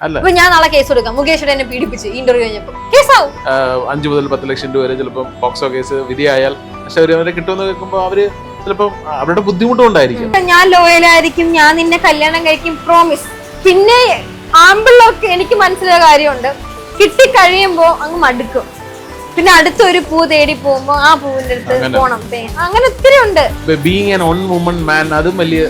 ഇപ്പൊ ഞാൻ നാളെ കേസ് കൊടുക്കാം മുകേഷ് എന്നെ പീഡിപ്പിച്ച് ഇന്റർവ്യൂ കഴിഞ്ഞപ്പോ. കേസാവും അഞ്ചു മുതൽ പത്ത് ലക്ഷം രൂപ വരെ ചിലപ്പോൾ പോക്സോ കേസ് വിധിയായാൽ നഷ്ടപരിഹാരം കിട്ടുമെന്ന് കേൾക്കുമ്പോൾ അവർ ചിലപ്പോ അവരുടെ ബുദ്ധിമുട്ടുണ്ടായിരിക്കും ഞാൻ ലോയലായിരിക്കും. ഞാൻ നിന്നെ കല്യാണം കഴിക്കും. പ്രോമിസ് പിന്നെ ആമ്പിളൊക്കെ എനിക്ക് മനസ്സിലായ കാര്യമുണ്ട്. കിട്ടിക്കഴിയുമ്പോ അങ്ങ് മടുക്കും. പിന്നെ അടുത്തൊരു പൂ തേടി പോകുമ്പോ ആ പൂവിന്റെ അടുത്ത്. പോണം. അങ്ങനെ ഒത്തിരി ഉണ്ട്. Being an own woman man അതും വലിയ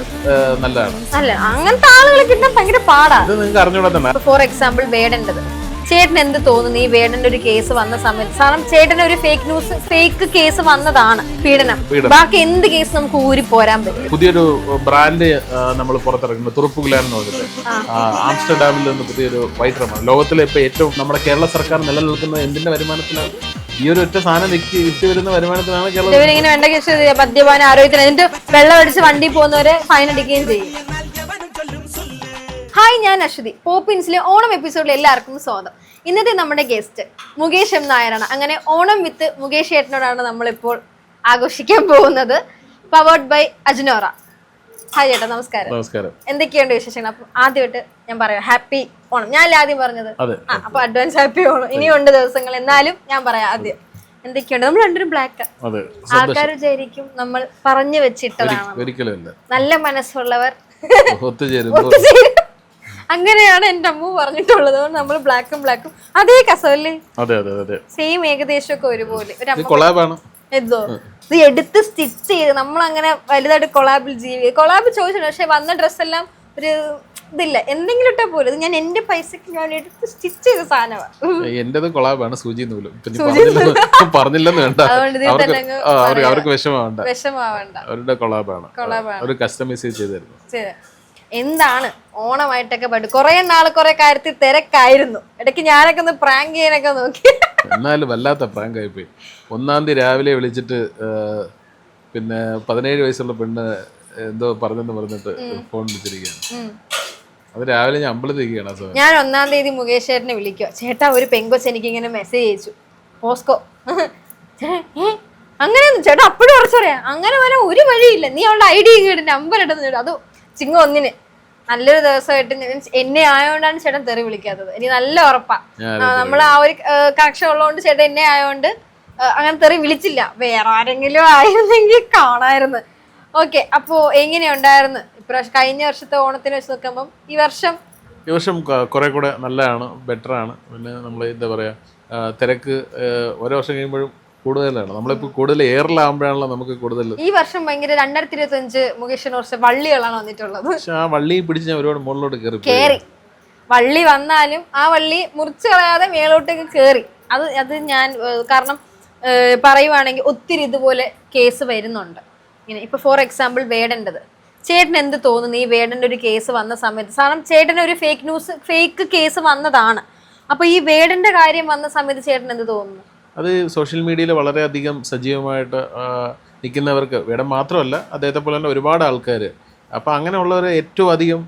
നല്ലതാണ്. അല്ല അങ്ങനത്തെ ആളുകളെ കിട്ടാൻ ഭയങ്കര പാടാ. നിങ്ങൾക്ക് അറിഞ്ഞൂടാ ഫോർ എക്സാമ്പിൾ വേടേണ്ടത് ചേട്ടൻ എന്ത് തോന്നുന്നു? ഈ വേടന്റെ ഒരു കേസ് വന്ന സമയത്ത് കാരണം ചേട്ടൻ ഒരു ഫേക്ക് ന്യൂസ് ഫേക്ക് കേസ് വന്നതാണ് പീഡനം. ബാക്കി എന്ത് കേസ് നമുക്ക് ഊരി പോരാൻ പറ്റും? പുതിയൊരു ബ്രാൻഡ് നമ്മൾ പുറത്തിറങ്ങുന്നത് തുറപ്പുകുലാൻ എന്ന് പറഞ്ഞിട്ട്. ആംസ്റ്റർഡാമിൽ നിന്ന് പുതിയൊരു വൈറ്ററമാണ്. ലോകത്തിലെ ഇപ്പൊ ഏറ്റവും നമ്മുടെ കേരള സർക്കാർ നിലനിൽക്കുന്ന എന്തിന്റെ വരുമാനത്തിലാണ്? ഈ ഒരു ഒറ്റ സാധനം വിറ്റ് വരുന്ന വരുമാനത്തിനാണ് കേരളം ഇവരിങ്ങനെ വേണ്ട കേസ് മദ്യപാനം ആരോഗ്യത്തിന് എന്നിട്ട് വെള്ളം അടിച്ച് വണ്ടി പോകുന്നവരെ ഫൈൻ അടിക്കുകയും ചെയ്യും. ഹായ് ഞാൻ അശ്വതി. പോപ്പിൻസിലെ ഓണം എപ്പിസോഡിൽ എല്ലാവർക്കും സ്വാഗതം. ഇന്നത്തെ നമ്മുടെ ഗസ്റ്റ് മുകേഷ് എം നായരാണ്. അങ്ങനെ ഓണം വിത്ത് മുകേഷ് ഏട്ടനോടാണ് നമ്മളിപ്പോൾ ആഘോഷിക്കാൻ പോകുന്നത്. Powered by Ajnora. ഹായ് ചേട്ടാ നമസ്കാരം. നമസ്കാരം. എന്തൊക്കെയുണ്ട് വിശേഷങ്ങൾ? അപ്പം ആദ്യമായിട്ട് ഞാൻ പറയാം ഹാപ്പി ഓണം. ഞാൻ ആദ്യം പറഞ്ഞത്? ആ അപ്പൊ അഡ്വാൻസ് ഹാപ്പി ഓണം. ഇനിയുണ്ട് ദിവസങ്ങൾ. എന്നാലും ഞാൻ പറയാം ആദ്യം. എന്തൊക്കെയുണ്ട്? നമ്മൾ രണ്ടുപേരും ബ്ലാക്ക് ആൾക്കാർ വിചാരിക്കും നമ്മൾ പറഞ്ഞു വെച്ചിട്ടതാണ്. നല്ല മനസ്സുള്ളവർ. അങ്ങനെയാണ് എന്റെ അമ്മ പറഞ്ഞിട്ടുള്ളത്. നമ്മൾ ബ്ലാക്കും ബ്ലാക്കും അതേ കസവല്ലേ സെയിം ഏകദേശം ഒക്കെ ഒരുപോലെ. ഒരു എന്തോ? ഇത് എടുത്ത് സ്റ്റിച്ച് ചെയ്ത് നമ്മൾ അങ്ങനെ വലുതായിട്ട് കൊളാബിൽ ജീവി കൊളാബ് ചോദിച്ചിട്ടുണ്ട്. പക്ഷെ വന്ന ഡ്രസ് എല്ലാം ഒരു ഇതില്ല. എന്തെങ്കിലും ഇട്ടാ പോലും ഞാൻ എന്റെ പൈസക്ക് ഞാൻ എടുത്ത് സ്റ്റിച്ച് ചെയ്ത സാധനമാണ് എന്റേത് കൊളാബാണ് സൂചി നൂലും. പറഞ്ഞില്ലെന്ന് വേണ്ട. അവർക്ക് വിഷമാവണ്ട അവരുടെ കൊളാബാണ് കസ്റ്റമൈസ് ചെയ്തായിരുന്നു. എന്താണ്? ഓണമായിട്ടൊക്കെ പാട്ട്. കുറെ നാൾ കുറെ കാര്യത്തിൽ തിരക്കായിരുന്നു. ഇടയ്ക്ക് ഞാനൊക്കെ ഒന്ന് പ്രാങ്ക് ചെയ്യാനൊക്കെ നോക്കി. എന്നാലും വല്ലാത്ത പ്രാങ്ക് ആയിപ്പോയി. ഒന്നാം തീയതി രാവിലെ വിളിച്ചിട്ട് പിന്നെ പതിനേഴ് വയസ്സുള്ള പെണ്ണ് എന്തോ പറഞ്ഞെന്ന് പറഞ്ഞിട്ട് ഫോൺ വിളിച്ചിരിക്കുകയാണ്. അത് രാവിലെ ഞാൻ അമ്പലത്തിരിക്കുകയാണ് ഞാൻ ഒന്നാം തീയതി മുകേഷ് ചേട്ടനെ വിളിക്കുക. ചേട്ടാ ഒരു പെങ്കൊച്ച് എനിക്ക് ഇങ്ങനെ മെസ്സേജ് അയച്ചു. പോസ്കോ. അങ്ങനെ ചേട്ടാ അപ്പോഴും ഉറച്ചറിയാം. അങ്ങനെ വരാൻ ഒരു വഴിയില്ല. നീ അവളുടെ ഐ ഡി നമ്പർ ഇടുന്നു അത് ചിങ്ങ ഒന്നിന്. നല്ലൊരു ദിവസമായിട്ട് എന്നെ ആയതുകൊണ്ടാണ് ചേട്ടൻ തെറി വിളിക്കാത്തത്. എനിക്ക് നല്ല ഉറപ്പാ. നമ്മൾ ആ ഒരു കണക്ഷൻ ഉള്ളതുകൊണ്ട് ചേട്ടൻ എന്നെ ആയതുകൊണ്ട് അങ്ങനെ തെറി വിളിച്ചില്ല. വേറെ ആരെങ്കിലും ആയിരുന്നെങ്കിൽ കാണായിരുന്നു. ഓക്കെ അപ്പോ എങ്ങനെയുണ്ടായിരുന്നു ഇപ്രാവശ്യം കഴിഞ്ഞ വർഷത്തെ ഓണത്തിന് വെച്ച് നോക്കുമ്പോൾ ഈ വർഷം? ഈ വർഷം കുറെ കൂടെ നല്ലതാണ് ബെറ്റർ ആണ്. പിന്നെ നമ്മൾ എന്താ പറയാ തിരക്ക് ഓരോ വർഷം കഴിയുമ്പോഴും കൂടുതലാണ്. നമ്മളിപ്പോൾ കൂടുതൽ എയറിലാകുമ്പോഴാണല്ലോ നമുക്ക് കൂടുതൽ ഈ വർഷം ഭയങ്കര രണ്ടായിരത്തി ഇരുപത്തി അഞ്ച് മുകേഷിന് വർഷം വള്ളികളാണ് വന്നിട്ടുള്ളത്. പക്ഷെ ആ വള്ളി പിടിച്ച് ഞാൻ ഒരുപാട് മുകളിലോട്ട് കയറി കയറി കേറി. വള്ളി വന്നാലും ആ വള്ളി മുറിച്ച് കളയാതെ മേളോട്ടേക്ക് കേറി. അത് അത് ഞാൻ കാരണം പറയുവാണെങ്കിൽ ഒത്തിരി ഇതുപോലെ കേസ് വരുന്നുണ്ട്. ഇങ്ങനെ ഇപ്പൊ ഫോർ എക്സാമ്പിൾ വേടേണ്ടത് ചേട്ടൻ എന്ത് തോന്നുന്നു? ഈ വേടന്റെ ഒരു കേസ് വന്ന സമയത്ത് കാരണം ചേട്ടൻ ഒരു ഫേക്ക് ന്യൂസ് ഫേക്ക് കേസ് വന്നതാണ്. അപ്പൊ ഈ വേടന്റെ കാര്യം വന്ന സമയത്ത് ചേട്ടൻ എന്ത് തോന്നുന്നു? അത് സോഷ്യൽ മീഡിയയിൽ വളരെയധികം സജീവമായിട്ട് നിൽക്കുന്നവർക്ക് വേടം മാത്രമല്ല അദ്ദേഹത്തെ പോലെ തന്നെ ഒരുപാട് ആൾക്കാർ അപ്പോൾ അങ്ങനെയുള്ളവരെ ഏറ്റവും അധികം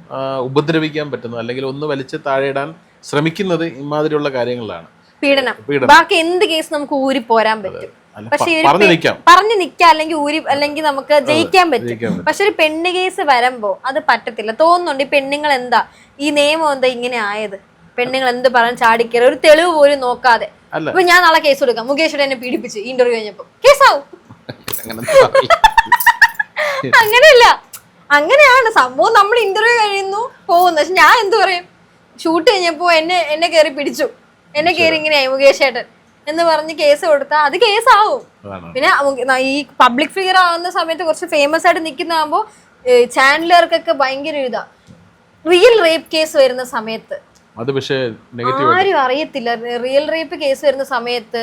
ഉപദ്രവിക്കാൻ പറ്റുന്നത് അല്ലെങ്കിൽ ഒന്ന് വലിച്ച് താഴെയിടാൻ ശ്രമിക്കുന്നത് ഇമാതിരിയുള്ള കാര്യങ്ങളിലാണ് പീഡനം. ബാക്കി എന്ത് കേസ് നമുക്ക് ഊരി പോരാൻ പറ്റും. പക്ഷേ പറഞ്ഞു നിൽക്കാം. പറഞ്ഞു നിൽക്കാം അല്ലെങ്കിൽ ഊരി അല്ലെങ്കിൽ നമുക്ക് ജയിക്കാൻ പറ്റും. പക്ഷെ ഒരു പെണ്ണ് കേസ് വരുമ്പോ അത് പറ്റത്തില്ല. തോന്നുന്നുണ്ട് ഈ പെണ്ണുങ്ങൾ എന്താ ഈ നിയമം എന്താ ഇങ്ങനെ ആയത്? പെണ്ണുങ്ങൾ എന്ത് പറയാൻ ചാടിക്കറി? ഒരു തെളിവ് പോലും നോക്കാതെ. ഇപ്പൊ ഞാൻ നാളെ കേസ് കൊടുക്കാം. മുകേഷ് എന്നെ പീഡിപ്പിച്ച് ഇന്റർവ്യൂ കഴിഞ്ഞപ്പോ. കേസാവും. അങ്ങനെയല്ല. അങ്ങനെയാണ്. സംഭവം നമ്മൾ ഇന്റർവ്യൂ കഴിയുന്നു പോകുന്നു. പക്ഷെ ഞാൻ എന്ത് പറയും? ഷൂട്ട് കഴിഞ്ഞപ്പോ എന്നെ എന്നെ കയറി പിടിച്ചു. എന്നെ കയറി ഇങ്ങനെയായി മുകേഷ് ഏട്ടൻ എന്ന് പറഞ്ഞ് കേസ് കൊടുത്താൽ അത് കേസാവും പിന്നെ ഈ പബ്ലിക് ഫിഗർ ആവുന്ന സമയത്ത് കുറച്ച് ഫേമസ് ആയിട്ട് നിൽക്കുന്നതാകുമ്പോൾ ചാനലുകാർക്കൊക്കെ ഭയങ്കര ഇതാ. റിയൽ റേപ്പ് കേസ് വരുന്ന സമയത്ത്. അത് പക്ഷേ നെഗറ്റീവ് ആരും അറിയത്തില്ല. റിയൽ റേപ്പ് കേസ് വരുന്ന സമയത്ത്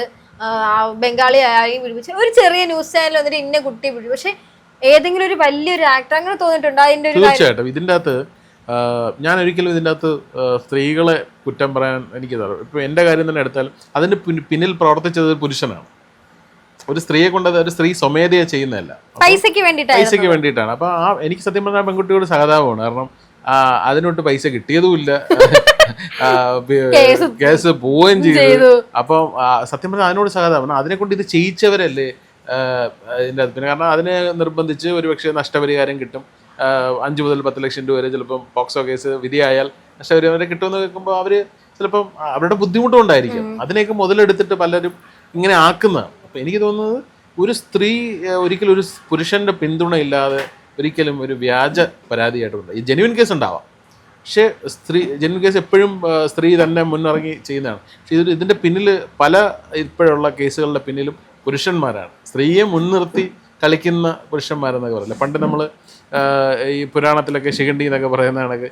ബംഗാളി ആരെയും പിടിപ്പിച്ചു ഒരു ചെറിയ ന്യൂസ് ചാനൽ വന്നിട്ട് ഇന്ന കുട്ടി പിടിച്ചു പക്ഷെ ഏതെങ്കിലും ഒരു വലിയൊരു ആക്ടർ അങ്ങനെ തോന്നിയിട്ടുണ്ടോ? അതിന്റെ ഒരു തീർച്ചയായിട്ടും. ഇതിന്റെ അകത്ത് ഞാൻ ഒരിക്കലും ഇതിന്റെ അകത്ത് സ്ത്രീകളെ കുറ്റം പറയാൻ എനിക്ക് തരാം ഇപ്പൊ എന്റെ കാര്യം തന്നെ എടുത്താൽ അതിന് പിന്നിൽ പ്രവർത്തിച്ചത് ഒരു പുരുഷനാണ്. ഒരു സ്ത്രീയെ കൊണ്ട് ഒരു സ്ത്രീ സ്വമേധയെ ചെയ്യുന്നതല്ല. പൈസയ്ക്ക് വേണ്ടിയിട്ടായിരുന്നു. പൈസയ്ക്ക് വേണ്ടിയിട്ടാണ്. അപ്പൊ ആ എനിക്ക് സത്യം പറഞ്ഞാൽ പെൺകുട്ടിയോട് സഹതാപമാണ്. കാരണം അതിനോട്ട് പൈസ കിട്ടിയതുമില്ല. കേസ് പോവുകയും ചെയ്തു. അപ്പം സത്യം പറഞ്ഞാൽ അതിനോട് സഹതാപം. അതിനെ കൊണ്ട് ഇത് ചെയ്യിച്ചവരല്ലേ? അകത്ത്. പിന്നെ കാരണം അതിനെ നിർബന്ധിച്ച് ഒരുപക്ഷെ നഷ്ടപരിഹാരം കിട്ടും. അഞ്ച് മുതൽ പത്ത് ലക്ഷം രൂപ വരെ ചിലപ്പം പോക്സോ കേസ് വിധിയായാൽ നഷ്ടപരിഹാരം അവർ കിട്ടുമെന്ന് കേൾക്കുമ്പോൾ അവർ ചിലപ്പം അവരുടെ ബുദ്ധിമുട്ടുണ്ടായിരിക്കും അതിനെയൊക്കെ മുതലെടുത്തിട്ട് പലരും ഇങ്ങനെ ആക്കുന്നതാണ്. അപ്പൊ എനിക്ക് തോന്നുന്നത് ഒരു സ്ത്രീ ഒരിക്കലും ഒരു പുരുഷന്റെ പിന്തുണ ഇല്ലാതെ ഒരിക്കലും ഒരു വ്യാജ പരാതിയായിട്ടുണ്ട് ഈ ജെനുവിൻ കേസ് ഉണ്ടാവാം. പക്ഷേ സ്ത്രീ ജെനുവിൻ കേസ് എപ്പോഴും സ്ത്രീ തന്നെ മുന്നിറങ്ങി ചെയ്യുന്നതാണ്. പക്ഷേ ഇതിൽ ഇതിന്റെ പിന്നിൽ പല ഇപ്പോഴുള്ള കേസുകളുടെ പിന്നിലും പുരുഷന്മാരാണ്. സ്ത്രീയെ മുൻനിർത്തി കളിക്കുന്ന പുരുഷന്മാരെന്നൊക്കെ പറയില്ല? പണ്ട് നമ്മൾ ഈ പുരാണത്തിലൊക്കെ ശിഖണ്ഡി എന്നൊക്കെ പറയുന്ന കണക്ക്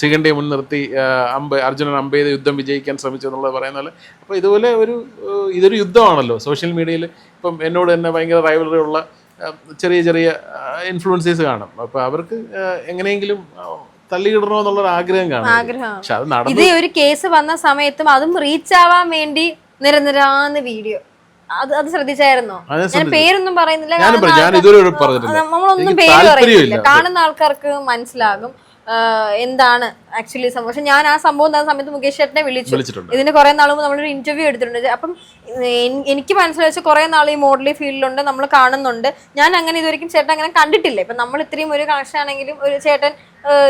ശിഖണ്ഡിയെ മുൻനിർത്തി അമ്പ അർജുനൻ അമ്പെയ്ത് യുദ്ധം വിജയിക്കാൻ ശ്രമിച്ചു എന്നുള്ളത് പറയുന്ന അപ്പോൾ ഇതുപോലെ ഒരു ഇതൊരു യുദ്ധമാണല്ലോ. സോഷ്യൽ മീഡിയയിൽ ഇപ്പം എന്നോട് തന്നെ ഭയങ്കര റൈവലറി ഉള്ള ചെറിയ ചെറിയ ഇൻഫ്ലുവൻസേഴ്സ് കാണും. അപ്പോൾ അവർക്ക് എങ്ങനെയെങ്കിലും ആ, തള്ളിയിടണമെന്നുള്ളൊരു ആഗ്രഹം. കാണും ഇത് ഒരു കേസ് വന്ന സമയത്തും അതും റീച്ച് ആവാൻ വേണ്ടി നിരനിരാന്ന് വീഡിയോ അത് അത് ശ്രദ്ധിച്ചായിരുന്നോ? ഞാൻ പേരൊന്നും പറയുന്നില്ല നമ്മളൊന്നും പേര്. പറയുന്നില്ല കാണുന്ന ആൾക്കാർക്ക് മനസ്സിലാകും. എന്താണ് ആക്ച്വലി സംഭവം? പക്ഷെ ഞാൻ ആ സംഭവം നടന്ന സമയത്ത് മുകേഷ് ചേട്ടനെ വിളിച്ചു. ഇതിന് കുറെ നാൾ മുമ്പ് നമ്മളൊരു ഇന്റർവ്യൂ എടുത്തിട്ടുണ്ട്. അപ്പം എനിക്ക് മനസ്സിലാച്ച കുറെ നാൾ ഈ മോഡലി ഫീൽഡിലുണ്ട് നമ്മൾ കാണുന്നുണ്ട്. ഞാൻ അങ്ങനെ ഇതുവരെയും ചേട്ടൻ അങ്ങനെ കണ്ടിട്ടില്ല. ഇപ്പൊ നമ്മൾ ഇത്രയും ഒരു കണക്ഷൻ ആണെങ്കിലും ഒരു ചേട്ടൻ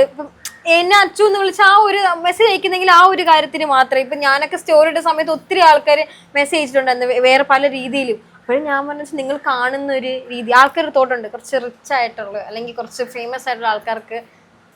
ഇപ്പം എന്നെ അച്ചു എന്ന് വിളിച്ച ആ ഒരു മെസ്സേജ് അയക്കുന്നെങ്കിൽ ആ ഒരു കാര്യത്തിന് മാത്രമേ. ഇപ്പൊ ഞാനൊക്കെ സ്റ്റോറി ഇട്ട സമയത്ത് ഒത്തിരി ആൾക്കാർ മെസ്സേജ് അയച്ചിട്ടുണ്ടായിരുന്നു വേറെ പല രീതിയിലും. അപ്പോഴും ഞാൻ പറഞ്ഞു നിങ്ങൾ കാണുന്ന ഒരു രീതി ആൾക്കാർ തോട്ടുണ്ട് കുറച്ച് റിച്ച് ആയിട്ടുള്ള അല്ലെങ്കിൽ കുറച്ച് ഫേമസ് ആയിട്ടുള്ള ആൾക്കാർക്ക്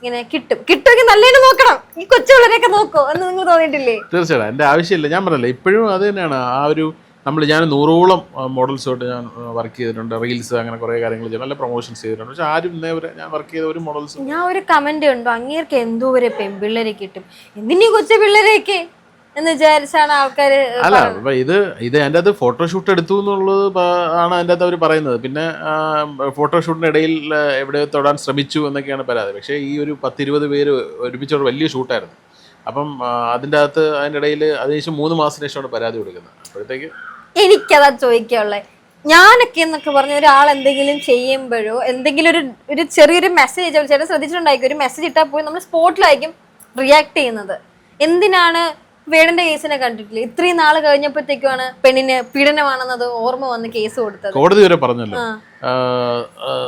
ഇങ്ങനെ കിട്ടും. കിട്ടുമെങ്കിൽ നല്ലതിന് നോക്കണം. ഈ കൊച്ചുള്ളവരെയൊക്കെ നോക്കോ എന്ന് നിങ്ങൾ തോന്നിയിട്ടില്ലേ? തീർച്ചയായിട്ടും. എന്റെ ആവശ്യമില്ല. ഞാൻ പറഞ്ഞില്ല ഇപ്പോഴും അത് തന്നെയാണ്. ആ ഒരു നമ്മൾ ഞാൻ നൂറോളം മോഡൽസുമായിട്ട് ഞാൻ വർക്ക് ചെയ്തിട്ടുണ്ട്. റീൽസ് അങ്ങനെ കുറേ കാര്യങ്ങൾ ചെയ്തു നല്ല പ്രൊമോഷൻസ് ചെയ്തിട്ടുണ്ട്. പക്ഷെ ആരും വരെ ഞാൻ വർക്ക് ചെയ്ത ഒരു മോഡൽസ് ഞാൻ ഒരു കമന്റ് കണ്ടു അങ്ങേർക്ക് എന്തോ വരെ പെൺപിള്ളേരെ കിട്ടും. എന്തിനീ കൊച്ചു പിള്ളേരെയൊക്കെ എന്ന് വിചാരിച്ചാണ് ആൾക്കാര് അല്ല അപ്പൊ ഇത് ഇത് എന്റെ അത് ഫോട്ടോഷൂട്ട് എടുത്തു എന്നുള്ളത് ആണ് അതിന്റെ അകത്ത് അവർ പറയുന്നത്. പിന്നെ ഫോട്ടോഷൂട്ടിനിടയിൽ എവിടെ എവിടെയോ തൊടാൻ ശ്രമിച്ചു എന്നൊക്കെയാണ് പരാതി. പക്ഷേ ഈ ഒരു പത്തിരുപത് പേര് ഒരുമിച്ച് ഒരു വലിയ ഷൂട്ടായിരുന്നു അപ്പം അതിന്റെ അകത്ത് അതിന്റെ ഇടയിൽ അതിനുശേഷം മൂന്ന് മാസത്തിന് ശേഷമാണ് പരാതി കൊടുക്കുന്നത്. അപ്പോഴത്തേക്ക് എനിക്കതാ ചോദിക്കാനുള്ളത് ഞാനൊക്കെ എന്നൊക്കെ പറഞ്ഞ ഒരാൾ എന്തെങ്കിലും ചെയ്യുമ്പോഴോ എന്തെങ്കിലും ഒരു ഒരു ചെറിയൊരു മെസ്സേജ് ചേട്ടൻ ശ്രദ്ധിച്ചിട്ടുണ്ടായിരിക്കും. ഒരു മെസ്സേജ് ഇട്ടാൽ പോയി നമ്മൾ സ്പോട്ടിലായിരിക്കും റിയാക്ട് ചെയ്യുന്നത്. എന്തിനാണ് വേടന്റെ കേസിനെ കണ്ടിട്ടില്ല? ഇത്രയും നാൾ കഴിഞ്ഞപ്പോഴത്തേക്കുമാണ് പെണ്ണിന് പീഡനമാണെന്നത് ഓർമ്മ വന്ന് കേസ് കൊടുത്തത്. കോടതി വരെ പറഞ്ഞല്ലോ.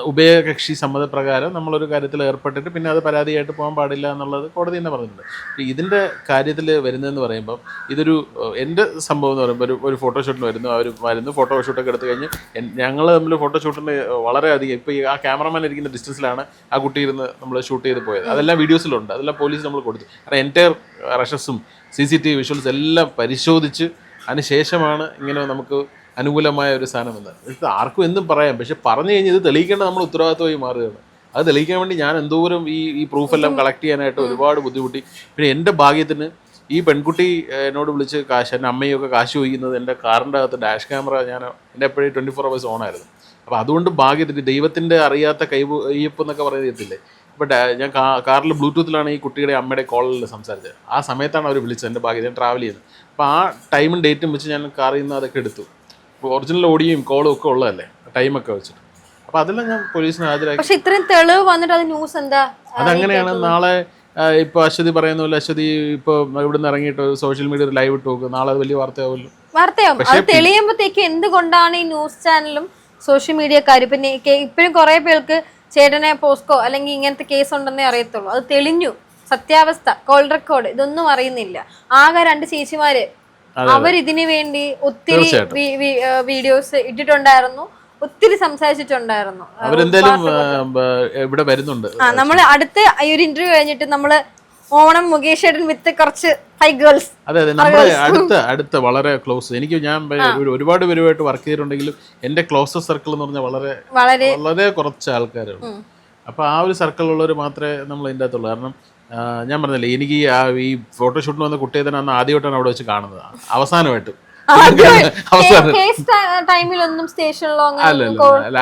ഉഭയകക്ഷി സമ്മതപ്രകാരം നമ്മളൊരു കാര്യത്തിൽ ഏർപ്പെട്ടിട്ട് പിന്നെ അത് പരാതിയായിട്ട് പോകാൻ പാടില്ല എന്നുള്ളത് കോടതി തന്നെ പറഞ്ഞിട്ടുണ്ട്. ഇതിന്റെ കാര്യത്തിൽ വരുന്നതെന്ന് പറയുമ്പോൾ ഇതൊരു എന്റെ സംഭവം എന്ന് പറയുമ്പോൾ ഒരു ഒരു ഫോട്ടോഷൂട്ടിന് വരുന്നു അവർ വരുന്നു ഫോട്ടോഷൂട്ടൊക്കെ എടുത്തു കഴിഞ്ഞ് ഞങ്ങൾ തമ്മിൽ ഫോട്ടോഷൂട്ടിന് വളരെയധികം ഇപ്പോൾ ഈ ആ ക്യാമറമാൻ ഇരിക്കുന്ന ഡിസ്റ്റൻസിലാണ് ആ കുട്ടി ഇരുന്ന് നമ്മൾ ഷൂട്ട് ചെയ്ത് പോയത്. അതെല്ലാം വീഡിയോസിലുണ്ട് അതെല്ലാം പോലീസ് നമ്മൾ കൊടുത്തു. കാരണം എന്റെ റഷസും C C T V visuals എല്ലാം പരിശോധിച്ച് അതിനുശേഷമാണ് ഇങ്ങനെ നമുക്ക് അനുകൂലമായ ഒരു സാധനം എന്ന് ഇത് ആർക്കും എന്തും പറയാം പക്ഷെ പറഞ്ഞു കഴിഞ്ഞാൽ ഇത് തെളിയിക്കേണ്ട നമ്മൾ ഉത്തരവാദിത്വമായി മാറുകയാണ്. അത് തെളിയിക്കാൻ വേണ്ടി ഞാൻ എന്തോരം ഈ ഈ പ്രൂഫ് എല്ലാം കളക്ട് ചെയ്യാനായിട്ട് ഒരുപാട് ബുദ്ധിമുട്ടി. പിന്നെ എന്റെ ഭാഗ്യത്തിന് ഈ പെൺകുട്ടി എന്നോട് വിളിച്ച് കാശ് എന്റെ അമ്മയൊക്കെ കാശ് ചോദിക്കുന്നത് എന്റെ കാറിന്റെ അകത്ത് ഡാഷ് ക്യാമറ ഞാൻ എന്റെ എപ്പോഴും ട്വന്റി ഫോർ അവേഴ്സ് ഓണായിരുന്നു അപ്പോൾ അതുകൊണ്ട് ഭാഗ്യത്തിന് ദൈവത്തിന്റെ അറിയാത്ത കൈയ്യപ്പ് എന്നൊക്കെ പറയുന്നില്ലേ അപ്പോൾ ഞാൻ കാറിൽ ബ്ലൂടൂത്തിലാണ് ഈ കുട്ടിയുടെ അമ്മയുടെ കോളിൽ സംസാരിച്ചത്. ആ സമയത്താണ് അവർ വിളിച്ചത് എന്റെ ഭാഗ്യം ഞാൻ ട്രാവൽ ചെയ്തത് അപ്പോൾ ആ ടൈമും ഡേറ്റും വെച്ച് ഞാൻ കാറിൽ നിന്ന് അതൊക്കെ എടുത്തു. ഇപ്പോൾ ഒറിജിനൽ ഓഡിയോയും കോളും ഒക്കെ ഉള്ളതല്ലേ ടൈമൊക്കെ വെച്ചിട്ട്. അപ്പോൾ അതെല്ലാം ഞാൻ പോലീസിന് ഹാജരാക്കി. പക്ഷേ ഇത്രയും തെളിവ് വന്നിട്ട് അത് ന്യൂസ് എന്താ? അതങ്ങനെയാണ്. നാളെ ഇപ്പൊ അശ്വതി പറയുന്ന പോലെ അശ്വതി ഇപ്പൊ ഇവിടുന്ന് ഇറങ്ങിയിട്ട് സോഷ്യൽ മീഡിയയിൽ ലൈവ് ഇട്ട് നോക്കും. നാളെ അത് വലിയ വാർത്തയാവുമല്ലോ. വാർത്തയാവും. അത് തെളിയുമ്പോഴത്തേക്ക് എന്തുകൊണ്ടാണ് ഈ ന്യൂസ് ചാനലും സോഷ്യൽ മീഡിയക്കാർ പിന്നെ ഇപ്പോഴും കുറെ പേർക്ക് ചേട്ടനെ പോസ്കോ അല്ലെങ്കിൽ ഇങ്ങനത്തെ കേസ് ഉണ്ടെന്നേ അറിയത്തുള്ളൂ. അത് തെളിഞ്ഞു. സത്യാവസ്ഥ കോൾ റെക്കോർഡ് ഇതൊന്നും അറിയുന്നില്ല. ആകെ രണ്ട് ചേച്ചിമാര്. അവരിതിനു വേണ്ടി ഒത്തിരി വീഡിയോസ് ഇട്ടിട്ടുണ്ടായിരുന്നു. ഒത്തിരി സംസാരിച്ചിട്ടുണ്ടായിരുന്നു. അവരെന്തായാലും ഇവിടെ വരുന്നുണ്ട്? നമ്മൾ അടുത്ത ഈ ഒരു ഇന്റർവ്യൂ കഴിഞ്ഞിട്ട് നമ്മൾ ഓണം മുകേഷ് ഏട്ടൻ വിത്ത് കുറച്ച് ഹൈ ഗേൾസ് അതെ അതെ നമ്മുടെ അടുത്ത അടുത്ത വളരെ ക്ലോസ് എനിക്ക് ഞാൻ ഒരുപാട് പേരുമായിട്ട് വർക്ക് ചെയ്തിട്ടുണ്ടെങ്കിലും എന്റെ ക്ലോസസ്റ്റ് സർക്കിൾ എന്ന് പറഞ്ഞാൽ വളരെ വളരെ വളരെ കുറച്ച് ആൾക്കാരാണ്. അപ്പൊ ആ ഒരു സർക്കിളുള്ളവർ മാത്രമേ നമ്മൾ ഇതിന്റെ അകത്തുള്ളൂ. കാരണം ഞാൻ പറഞ്ഞില്ലേ എനിക്ക് ഈ ഫോട്ടോഷൂട്ടിന് വന്ന കുട്ടിയെ തന്നെ അന്ന് ആദ്യമായിട്ടാണ് അവിടെ വെച്ച് കാണുന്നത്. അവസാനമായിട്ട്. അവസാനം. ടൈമിലൊന്നും സ്റ്റേഷനിലോ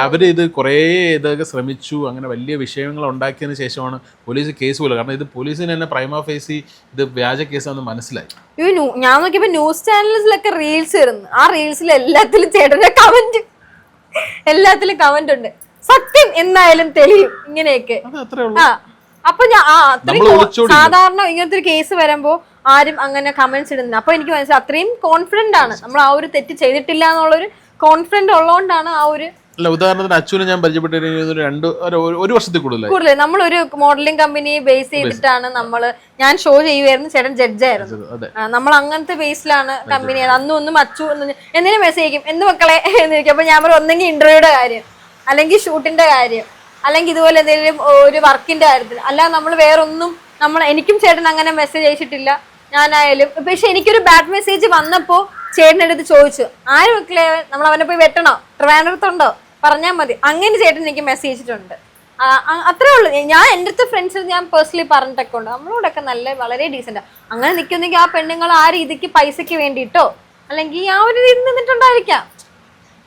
അവർ ഇത് കുറേ ഇതൊക്കെ ശ്രമിച്ചു. അങ്ങനെ വലിയ വിഷയങ്ങൾ ഉണ്ടാക്കിയതിന് ശേഷമാണ് പോലീസ് കേസ് പോലും കാരണം ഇത് പോലീസിന് തന്നെ പ്രൈമ ഫേസി ഇത് വ്യാജ കേസാണെന്ന് മനസ്സിലായി. ഞാൻ നോക്കിയപ്പോ ന്യൂസ് ചാനൽസിലൊക്കെ റീൽസ് വരുന്നു. ആ റീൽസിൽ എല്ലാത്തിലും ചേട്ടന്റെ കമന്റ് എല്ലാത്തിലും കമന്റ് ഉണ്ട്. സത്യം എന്നായാലും തെളിയും ഇങ്ങനെയൊക്കെ. അപ്പൊ ഞാൻ. സാധാരണ ഇങ്ങനത്തെ ഒരു കേസ് വരുമ്പോ ആരും അങ്ങനെ കമന്റ്സ് ഇടുന്നില്ല. അപ്പൊ എനിക്ക് മനസ്സിലായി അത്രയും കോൺഫിഡന്റ് ആണ്. നമ്മൾ ആ ഒരു തെറ്റ് ചെയ്തിട്ടില്ല എന്നുള്ളൊരു കോൺഫിഡന്റ് ഉള്ളതുകൊണ്ടാണ് ആ ഒരു അല്ല ഉദാഹരണത്തിന് അച്ഛനെ ഞാൻ പരിചയപ്പെട്ട് ഒരു രണ്ട് ഒരു വർഷത്തിൽ കൂടുതൽ കൂടുതൽ ഒരു മോഡലിംഗ് കമ്പനി ബേസ് ചെയ്തിട്ടാണ് നമ്മൾ ഞാൻ ഷോ ചെയ്യുമായിരുന്നു ചേട്ടൻ ജഡ്ജായിരുന്നു നമ്മൾ അങ്ങനത്തെ ബേസിലാണ് കമ്പനി അന്നും ഒന്നും അച്ചു എന്തിനും മെസ്സേജ് ചെയ്യും എന്ത് മക്കളെ? എന്ന് ചോദിക്കും. അപ്പൊ ഞാൻ പറയും ഒന്നെങ്കിൽ ഇന്റർവ്യൂയുടെ കാര്യം അല്ലെങ്കിൽ ഷൂട്ടിന്റെ കാര്യം അല്ലെങ്കിൽ ഇതുപോലെ എന്തെങ്കിലും ഒരു വർക്കിന്റെ കാര്യത്തിൽ. അല്ല നമ്മൾ വേറൊന്നും നമ്മൾ എനിക്കും ചേട്ടൻ അങ്ങനെ മെസ്സേജ് അയച്ചിട്ടില്ല. ഞാനായാലും പക്ഷെ എനിക്കൊരു ബാഡ് മെസ്സേജ് വന്നപ്പോ ചേട്ടന്റെ അടുത്ത് ചോദിച്ചു ആര് മക്കളെ നമ്മൾ അവനെ പോയി വെട്ടണോ? ട്രിവാൻഡ്രത്തുണ്ടോ പറഞ്ഞാൽ മതി. അങ്ങനെ ചേട്ടൻ എനിക്ക് മെസ്സേജ് ആ, അത്രേ ഉള്ളൂ. ഞാൻ എന്റെ അടുത്ത് ഫ്രണ്ട്സിൽ ഞാൻ പേഴ്സണലി പറഞ്ഞിട്ടൊക്കെ ഉണ്ട്. നമ്മളോടൊക്കെ നല്ല വളരെ ഡീസെന്റ് അങ്ങനെ നിൽക്കുന്നെങ്കിൽ ആ പെണ്ണുങ്ങൾ ആ രീതിക്ക് പൈസക്ക് വേണ്ടിയിട്ടോ? അല്ലെങ്കിൽ ആ ഒരു രീതിയിൽ നിന്നിട്ടുണ്ടായിരിക്കാം.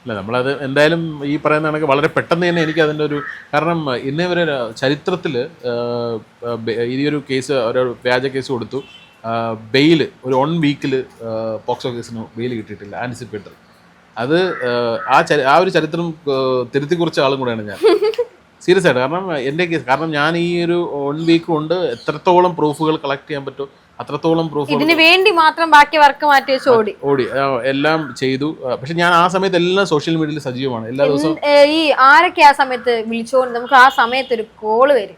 അല്ല നമ്മളത് എന്തായാലും ഈ പറയുന്ന കണക്ക് വളരെ പെട്ടെന്ന് തന്നെ എനിക്ക് അതിന്റെ ഒരു കാരണം ഇന്നേ വരെ ചരിത്രത്തിൽ ഈ ഒരു കേസ് ഒരു വ്യാജ കേസ് കൊടുത്തു. ബെയിൽ ഒരു വൺ വീക്കിൽ പോക്സോ കേസിന് ബെയിൽ കിട്ടിയിട്ടില്ല ആന്റിസിപ്പേറ്റർ അത് ആ, ചരി ആ ഒരു ചരിത്രം തിരുത്തി കുറിച്ച ആളും കൂടെയാണ് ഞാൻ. സീരിയസ് ആയിട്ട് കാരണം എന്റെ കേസ് കാരണം ഞാൻ ഈ ഒരു വൺ വീക്ക് കൊണ്ട് എത്രത്തോളം പ്രൂഫുകൾ കളക്ട് ചെയ്യാൻ പറ്റും അത്രത്തോളം പ്രൂഫ് ഇതിന് വേണ്ടി മാത്രം ബാക്കി വർക്ക് മാറ്റി വെച്ച് ഓടി. ഓടി. എല്ലാം ചെയ്തു. പക്ഷെ ഞാൻ ആ സമയത്ത് എല്ലാം സോഷ്യൽ മീഡിയയിൽ സജീവമാണ്. എല്ലാ ദിവസവും ഈ ആരൊക്കെ ആ സമയത്ത് വിളിച്ചോണ്ട് നമുക്ക് ആ സമയത്ത് ഒരു കോൾ വരും.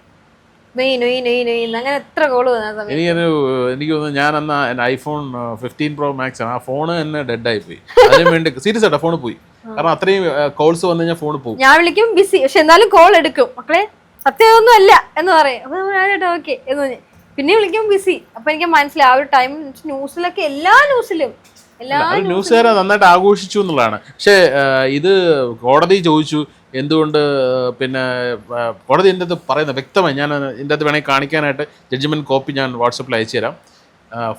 നൊയ് നൊയ് നൊയ് നൊയ് അങ്ങനെ എത്ര കോൾ വന്ന ആ സമയത്ത്. എനിക്കൊരു എനിക്ക് തോന്നുന്നു ഞാൻ അന്ന് എന്റെ ഐഫോൺ ഫിഫ്റ്റീൻ പ്രോ മാക്സ് ആണ്. ആ ഫോൺ തന്നെ ഡെഡ് ആയി പോയി അതിന് വേണ്ടി സീരിയസ് ആയിട്ട് ഫോൺ പോയി. കാരണം അത്രയും കോൾസ് വന്നു കഴിഞ്ഞാൽ ഫോൺ പോകും ഞാൻ വിളിക്കും ബിസി പക്ഷെ എന്നാലും കോൾ എടുക്കും. മക്കളെ സത്യമൊന്നും അല്ല എന്ന് പറയും. അപ്പൊ ഓക്കെ എന്ന് പറഞ്ഞു. പിന്നെ വിളിക്കും ബിസി അപ്പൊ എനിക്ക് മനസ്സിലായി. ആ ഒരു ടൈം ന്യൂസിലൊക്കെ എല്ലാ ന്യൂസിലും ന്യൂസുകാരെ നന്നായിട്ട് ആഘോഷിച്ചു എന്നുള്ളതാണ്. പക്ഷേ ഇത് കോടതി ചോദിച്ചു എന്തുകൊണ്ട് പിന്നെ കോടതി എന്റെ അത് പറയുന്നത് വ്യക്തമായി ഞാൻ എന്റെ അത് വേണമെങ്കിൽ കാണിക്കാനായിട്ട് ജഡ്ജ്മെന്റ് കോപ്പി ഞാൻ വാട്സപ്പിൽ അയച്ചു തരാം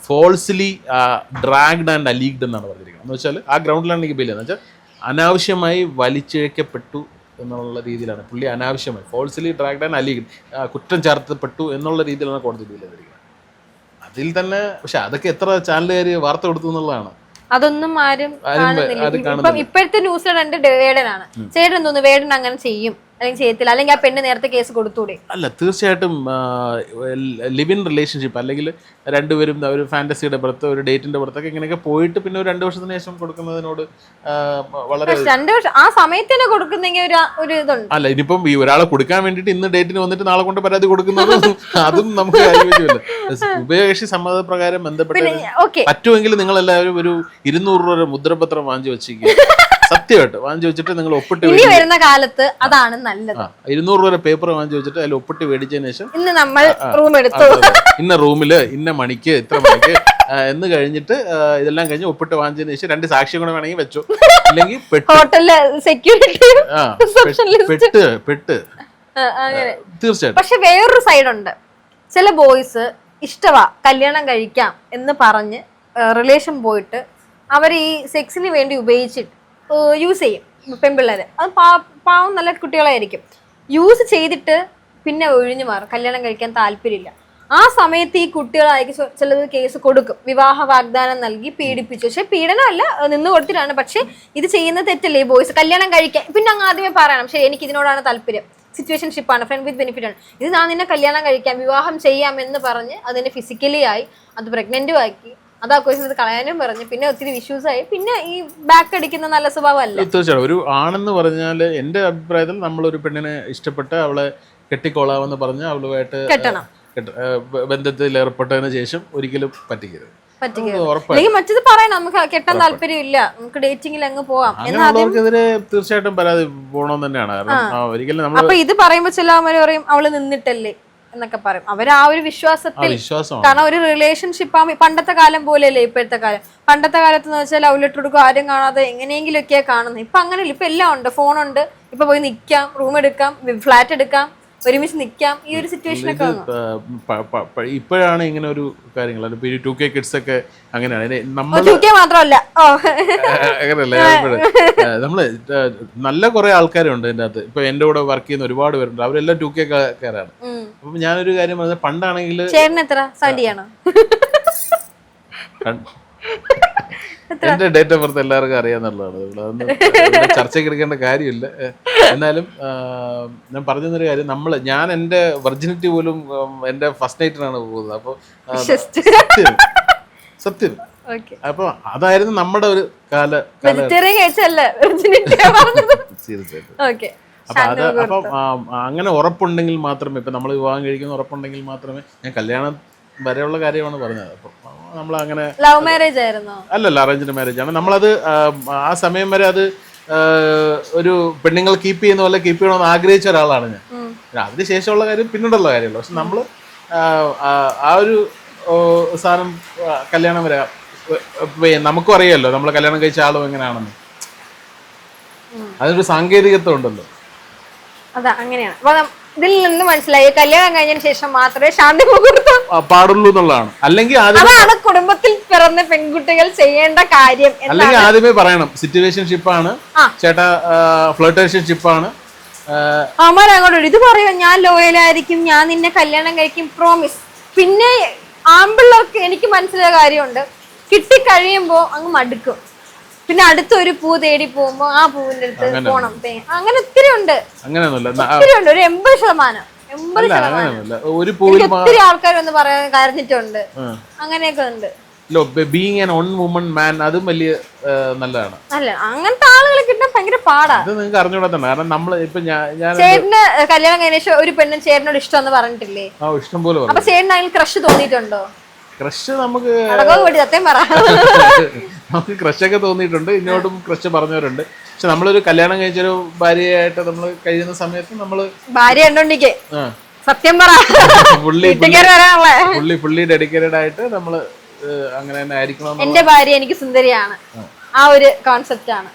ഫോൾസ്ലി ഡ്രാഗ്ഡ് ആൻഡ് അലീഗ്ഡ് എന്നാണ് പറഞ്ഞിരിക്കുന്നത്. എന്ന് വെച്ചാൽ ആ ഗ്രൗണ്ടിലാണ് എനിക്ക് ബില്ല് എന്ന് വെച്ചാൽ അനാവശ്യമായി വലിച്ചിഴക്കപ്പെട്ടു എന്നുള്ള രീതിയിലാണ്. പുള്ളി അനാവശ്യമായി ഫോൾസ്ലി ഡ്രാഗ്ഡ് ആൻഡ് അലീഗ്ഡ് കുറ്റം ചാർത്തപ്പെട്ടു എന്നുള്ള രീതിയിലാണ് കോടതി ബില്ല് അതിൽ തന്നെ പക്ഷെ അതൊക്കെ എത്ര ചാനലുകാർ വാർത്ത കൊടുത്തു എന്നുള്ളതാണ്. അതൊന്നും ആരും കാണുന്നില്ല. ഇപ്പം ഇപ്പോഴത്തെ ന്യൂസിൽ രണ്ട് വേടനാണ് ചേട്ടൻ തോന്നുന്നു വേടൻ അങ്ങനെ ചെയ്യും. അല്ലെങ്കിൽ ചെയ്യത്തില്ല. അല്ലെങ്കിൽ ആ പെണ്ണ് നേരത്തെ കേസ് കൊടുത്തൂടെ? അല്ല തീർച്ചയായിട്ടും ലിവ് ഇൻ റിലേഷൻഷിപ്പ് അല്ലെങ്കിൽ രണ്ടുപേരും ഒരു ഫാന്റസിയുടെ പുറത്ത് ഒരു ഡേറ്റിന്റെ പുറത്തൊക്കെ ഇങ്ങനെയൊക്കെ പോയിട്ട് പിന്നെ ഒരു രണ്ട് വർഷത്തിന് ശേഷം കൊടുക്കുന്നതിനോട് വളരെ രണ്ട് വർഷം ആ സമയത്ത് തന്നെ കൊടുക്കുന്നെങ്കിൽ ഒരു ഒരു ഇതുണ്ട്. അല്ല ഇനിയിപ്പം ഈ ഒരാളെ കൊടുക്കാൻ വേണ്ടിയിട്ട് ഇന്ന് ഡേറ്റിന് വന്നിട്ട് നാളെ കൊണ്ട് പരാതി കൊടുക്കുന്നത് അതും നമുക്ക് കാര്യമില്ല. ഉഭയകക്ഷി സമ്മതപ്രകാരം പ്രകാരം ബന്ധപ്പെട്ട് പറ്റുമെങ്കിൽ നിങ്ങൾ എല്ലാവരും ഒരു ഇരുന്നൂറ് രൂപ മുദ്രപത്രം വാങ്ങിച്ചു വെച്ചിരിക്കുക. സത്യമായിട്ട്. വാങ്ങിച്ചു വെച്ചിട്ട് നിങ്ങൾ ഒപ്പിട്ട് ഇനി വരുന്ന കാലത്ത് അതാണ് നല്ലത്. ഇരുന്നൂറ് രൂപ പേപ്പർ വാങ്ങിച്ചു വെച്ചിട്ട് അതിൽ ഒപ്പിട്ട് മേടിച്ചതിന് ശേഷം ഇന്ന് നമ്മൾ റൂം എടുത്തു. ഇന്ന റൂമിൽ ഇന്ന മണിക്ക് ഇത്ര മണിക്ക് എന്ന് കഴിഞ്ഞിട്ട് ഇതെല്ലാം കഴിഞ്ഞ് ഒപ്പിട്ട് വാങ്ങിച്ചതിന് ശേഷം രണ്ട് സാക്ഷ്യം കൂടെ വേണമെങ്കിൽ വെച്ചു. അല്ലെങ്കിൽ ഹോട്ടലിലെ സെക്യൂരിറ്റി പെട്ട് പെട്ട് തീർച്ചയായിട്ടും. പക്ഷെ വേറൊരു സൈഡ് ഉണ്ട്. ചില ബോയ്സ് ഇഷ്ടവാ കല്യാണം കഴിക്കാം എന്ന് പറഞ്ഞ് റിലേഷൻ പോയിട്ട് അവർ ഈ സെക്സിന് വേണ്ടി ഉപയോഗിച്ചിട്ട് യൂസ് ചെയ്യും പെൺപിള്ളേർ അത് പാ- പാവം നല്ല കുട്ടികളായിരിക്കും. യൂസ് ചെയ്തിട്ട് പിന്നെ ഒഴിഞ്ഞു മാറും. കല്യാണം കഴിക്കാൻ താല്പര്യമില്ല. ആ സമയത്ത് ഈ കുട്ടികളായിരിക്കും ചിലത് കേസ് കൊടുക്കും. വിവാഹ വാഗ്ദാനം നൽകി പീഡിപ്പിച്ചു. പക്ഷെ പീഡനമല്ല നിന്ന് കൊടുത്തിട്ടാണ്. പക്ഷെ ഇത് ചെയ്യുന്ന തെറ്റല്ലേ ബോയ്സ് കല്യാണം കഴിക്കാൻ. പിന്നെ അങ്ങ് ആദ്യമേ പറയണം. ശരി എനിക്ക് ഇതിനോടാണ് താല്പര്യം. സിറ്റുവേഷൻഷിപ്പ് ആണ്. ഫ്രണ്ട് വിത്ത് ബെനിഫിറ്റ് ആണ്. ഇത് ഞാൻ നിന്നെ കല്യാണം കഴിക്കാം. വിവാഹം ചെയ്യാം എന്ന് പറഞ്ഞ് അതിനെ ഫിസിക്കലി ആയി അത് പ്രഗ്നന്റും ആക്കി അത് ആ ക്വസ്റ്റ്യൻ കളയാനും പറഞ്ഞു. പിന്നെ ഒത്തിരി ഇഷ്യൂസ് ആയി. പിന്നെ ഈ ബാക്ക് അടിക്കുന്ന നല്ല സ്വഭാവം അല്ല തീർച്ചയായിട്ടും. ഒരു ആണെന്ന് പറഞ്ഞാൽ എന്റെ അഭിപ്രായത്തിൽ നമ്മൾ ഒരു പെണ്ണിനെ ഇഷ്ടപ്പെട്ട് അവളെ കെട്ടിക്കോളാമെന്ന് പറഞ്ഞ് അവളുമായിട്ട് കെട്ടണം. കെട്ട- ബന്ധത്തിൽ ഏർപ്പെട്ടതിന് ശേഷം ഒരിക്കലും പറ്റിക്കരുത്. അല്ലെങ്കിൽ മറ്റത് പറയണം. നമുക്ക് കെട്ടാൻ താല്പര്യമില്ല. നമുക്ക് ഡേറ്റിംഗിൽ അങ്ങ് പോവാം. എന്ന് ആദ്യം അങ്ങനെയുള്ളവർക്കെതിരെ തീർച്ചയായിട്ടും പരാതി പോകണമെന്ന് തന്നെയാണ്. കാരണം ഒരിക്കലും അപ്പൊ ഇത് പറയുമ്പോ ചില പറയും അവൾ നിന്നിട്ടല്ലേ. എന്നൊക്കെ പറയും. അവർ ആ ഒരു വിശ്വാസത്തിൽ കാരണം ഒരു റിലേഷൻഷിപ്പ് ആ പണ്ടത്തെ കാലം പോലെയല്ലേ ഇപ്പോഴത്തെ കാലം? പണ്ടത്തെ കാലത്ത് എന്ന് വെച്ചാൽ ലവ് ലെറ്റർ കൊടുക്കും ആരും കാണാതെ എങ്ങനെയെങ്കിലും ഒക്കെയാണ് കാണുന്നത്. ഇപ്പൊ അങ്ങനെയല്ല ഇപ്പൊ എല്ലാം ഉണ്ട് ഫോണുണ്ട് ഇപ്പൊ പോയി നിൽക്കാം റൂം എടുക്കാം ഫ്ലാറ്റ് എടുക്കാം. ഒരുമിച്ച് നിൽക്കാം. ഈ ഒരു സിറ്റുവേഷൻ ഒക്കെ ഇപ്പോഴാണ് ഇങ്ങനെ ഒരു കാര്യങ്ങൾ. ടു കെ കിഡ്സ് ഒക്കെ അങ്ങനെയാണ്. നമ്മൾ മാത്രമല്ല. അങ്ങനെയല്ല? നമ്മൾ നല്ല കുറെ ആൾക്കാരുണ്ട് എന്റെ അകത്ത്. ഇപ്പൊ എന്റെ കൂടെ വർക്ക് ചെയ്യുന്ന ഒരുപാട് പേരുണ്ട്. അവരെല്ലാം ടു കെ കാരാണ്. അപ്പൊ ഞാനൊരു കാര്യം പറഞ്ഞത് പണ്ടാണെങ്കിൽ എത്ര സെവന്റി ആണോ? എന്റെ ഡേറ്റ് ഓഫ് ബർത്ത് എല്ലാവർക്കും അറിയാന്നുള്ളതാണ്. ചർച്ചയ്ക്ക് എടുക്കേണ്ട കാര്യമില്ല. എന്നാലും ഞാൻ പറഞ്ഞൊരു കാര്യം നമ്മൾ ഞാൻ എന്റെ വെർജിനിറ്റി പോലും എന്റെ ഫസ്റ്റ് നൈറ്റിനാണ് പോകുന്നത്. അപ്പോൾ സത്യം. സത്യം. അപ്പൊ അതായിരുന്നു നമ്മുടെ ഒരു കാല അപ്പൊ അത് അപ്പം അങ്ങനെ ഉറപ്പുണ്ടെങ്കിൽ മാത്രമേ ഇപ്പൊ നമ്മൾ വിവാഹം കഴിക്കുന്ന ഉറപ്പുണ്ടെങ്കിൽ മാത്രമേ ഞാൻ കല്യാണം വരെയുള്ള കാര്യമാണ് പറഞ്ഞത്. അപ്പം നമ്മൾ അങ്ങനെ ലവ് മാരേജ് ആയിരുന്നോ? അല്ലല്ല അറേഞ്ച്ഡ് മാരേജ് ആണ്. നമ്മളത് ആ, സമയം വരെ അത് ഒരു പെണ്ണുങ്ങൾ കീപ്പ് ചെയ്യുന്ന പോലെ കീപ്പ് ചെയ്യണമെന്ന് ആഗ്രഹിച്ച ഒരാളാണ് ഞാൻ. അതിന് ശേഷമുള്ള കാര്യം പിന്നീടുള്ള കാര്യമല്ലോ. പക്ഷെ നമ്മൾ ആ ഒരു സാധനം കല്യാണം വരെ നമുക്കും അറിയാമല്ലോ നമ്മൾ കല്യാണം കഴിച്ച ആളും എങ്ങനെയാണെന്ന്. അതിനൊരു സാങ്കേതികത്വം ഉണ്ടല്ലോ. അതാ അങ്ങനെയാണ്. ഇതിൽ നിന്ന് മനസ്സിലായി. കല്യാണം കഴിഞ്ഞതിന് ശേഷം മാത്രമേ ശാന്തി മുഹൂർത്തം പാടുള്ളൂ എന്നുള്ളതാണ്. അല്ലെങ്കിൽ അതാണ് കുടുംബത്തിൽ പിറന്ന പെൺകുട്ടികൾ ചെയ്യേണ്ട കാര്യം അല്ലെങ്കിൽ ആദ്യമേ പറയണം. സിറ്റുവേഷൻഷിപ്പ് ആണ്. ചേട്ടാ ഫ്ലോട്ടേഷൻഷിപ്പ് ആണ്. അമർ അങ്ങോട്ട് ഇത് പറയോ ഞാൻ ലോയലായിരിക്കും ഞാൻ നിന്നെ കല്യാണം കഴിക്കും. പ്രോമിസ് പിന്നെ ആമ്പിള്ളർക്ക് എനിക്ക് മനസ്സിലായ കാര്യമുണ്ട്. കിട്ടിക്കഴിയുമ്പോ അങ്ങ് മടുക്കും. പിന്നെ അടുത്തൊരു പൂ തേടി പോകുമ്പോ ആ പൂവിന്റെ അടുത്ത് പോണം. അങ്ങനെ ഒത്തിരി ഉണ്ട്. ഒത്തിരി ഉണ്ട്. ഒരു എൺപത് ശതമാനം. എൺപത് ശതമാനം. ഒത്തിരി ആൾക്കാർ വന്ന് പറയാൻ കരഞ്ഞിട്ടുണ്ട്. അങ്ങനെയൊക്കെ ഉണ്ട്. Being an own woman man അതും വലിയ നല്ലതാണ്. അല്ല അങ്ങനത്തെ ആളുകളെ കിട്ടാൻ ഭയങ്കര പാടാ. ഇത് നിങ്ങൾക്ക് അറിഞ്ഞൂടാ കാരണം നമ്മൾ ഇപ്പൊ ഞാൻ ചേട്ടന് കല്യാണം കഴിഞ്ഞ ശേഷം ഒരു പെണ്ണും ചേട്ടനോട് ഇഷ്ടമെന്ന് പറഞ്ഞിട്ടില്ലേ? ആ ഇഷ്ടം പോലെ അപ്പൊ ചേട്ടൻ അതിൽ ക്രഷ് തോന്നിയിട്ടുണ്ടോ? ക്രഷ് നമുക്ക് പറ. നമുക്ക് ക്രഷൊക്കെ തോന്നിയിട്ടുണ്ട്. ഇങ്ങോട്ടും ക്രഷ് പറഞ്ഞവരുണ്ട്. പക്ഷെ നമ്മളൊരു കല്യാണം കഴിച്ചൊരു ഭാര്യയായിട്ട് നമ്മൾ കഴിയുന്ന സമയത്ത് നമ്മൾ ഭാര്യ ഉണ്ടോണ്ടിക്കേ സത്യം പറ. പുള്ളി പുള്ളി പുള്ളി ഡെഡിക്കേറ്റഡ് ആയിട്ട് നമ്മൾ അങ്ങനെ തന്നെ ആയിരിക്കണം എന്റെ ഭാര്യ എനിക്ക് സുന്ദരിയാണ്. ആ. ഒരു കോൺസെപ്റ്റ് ആണ്.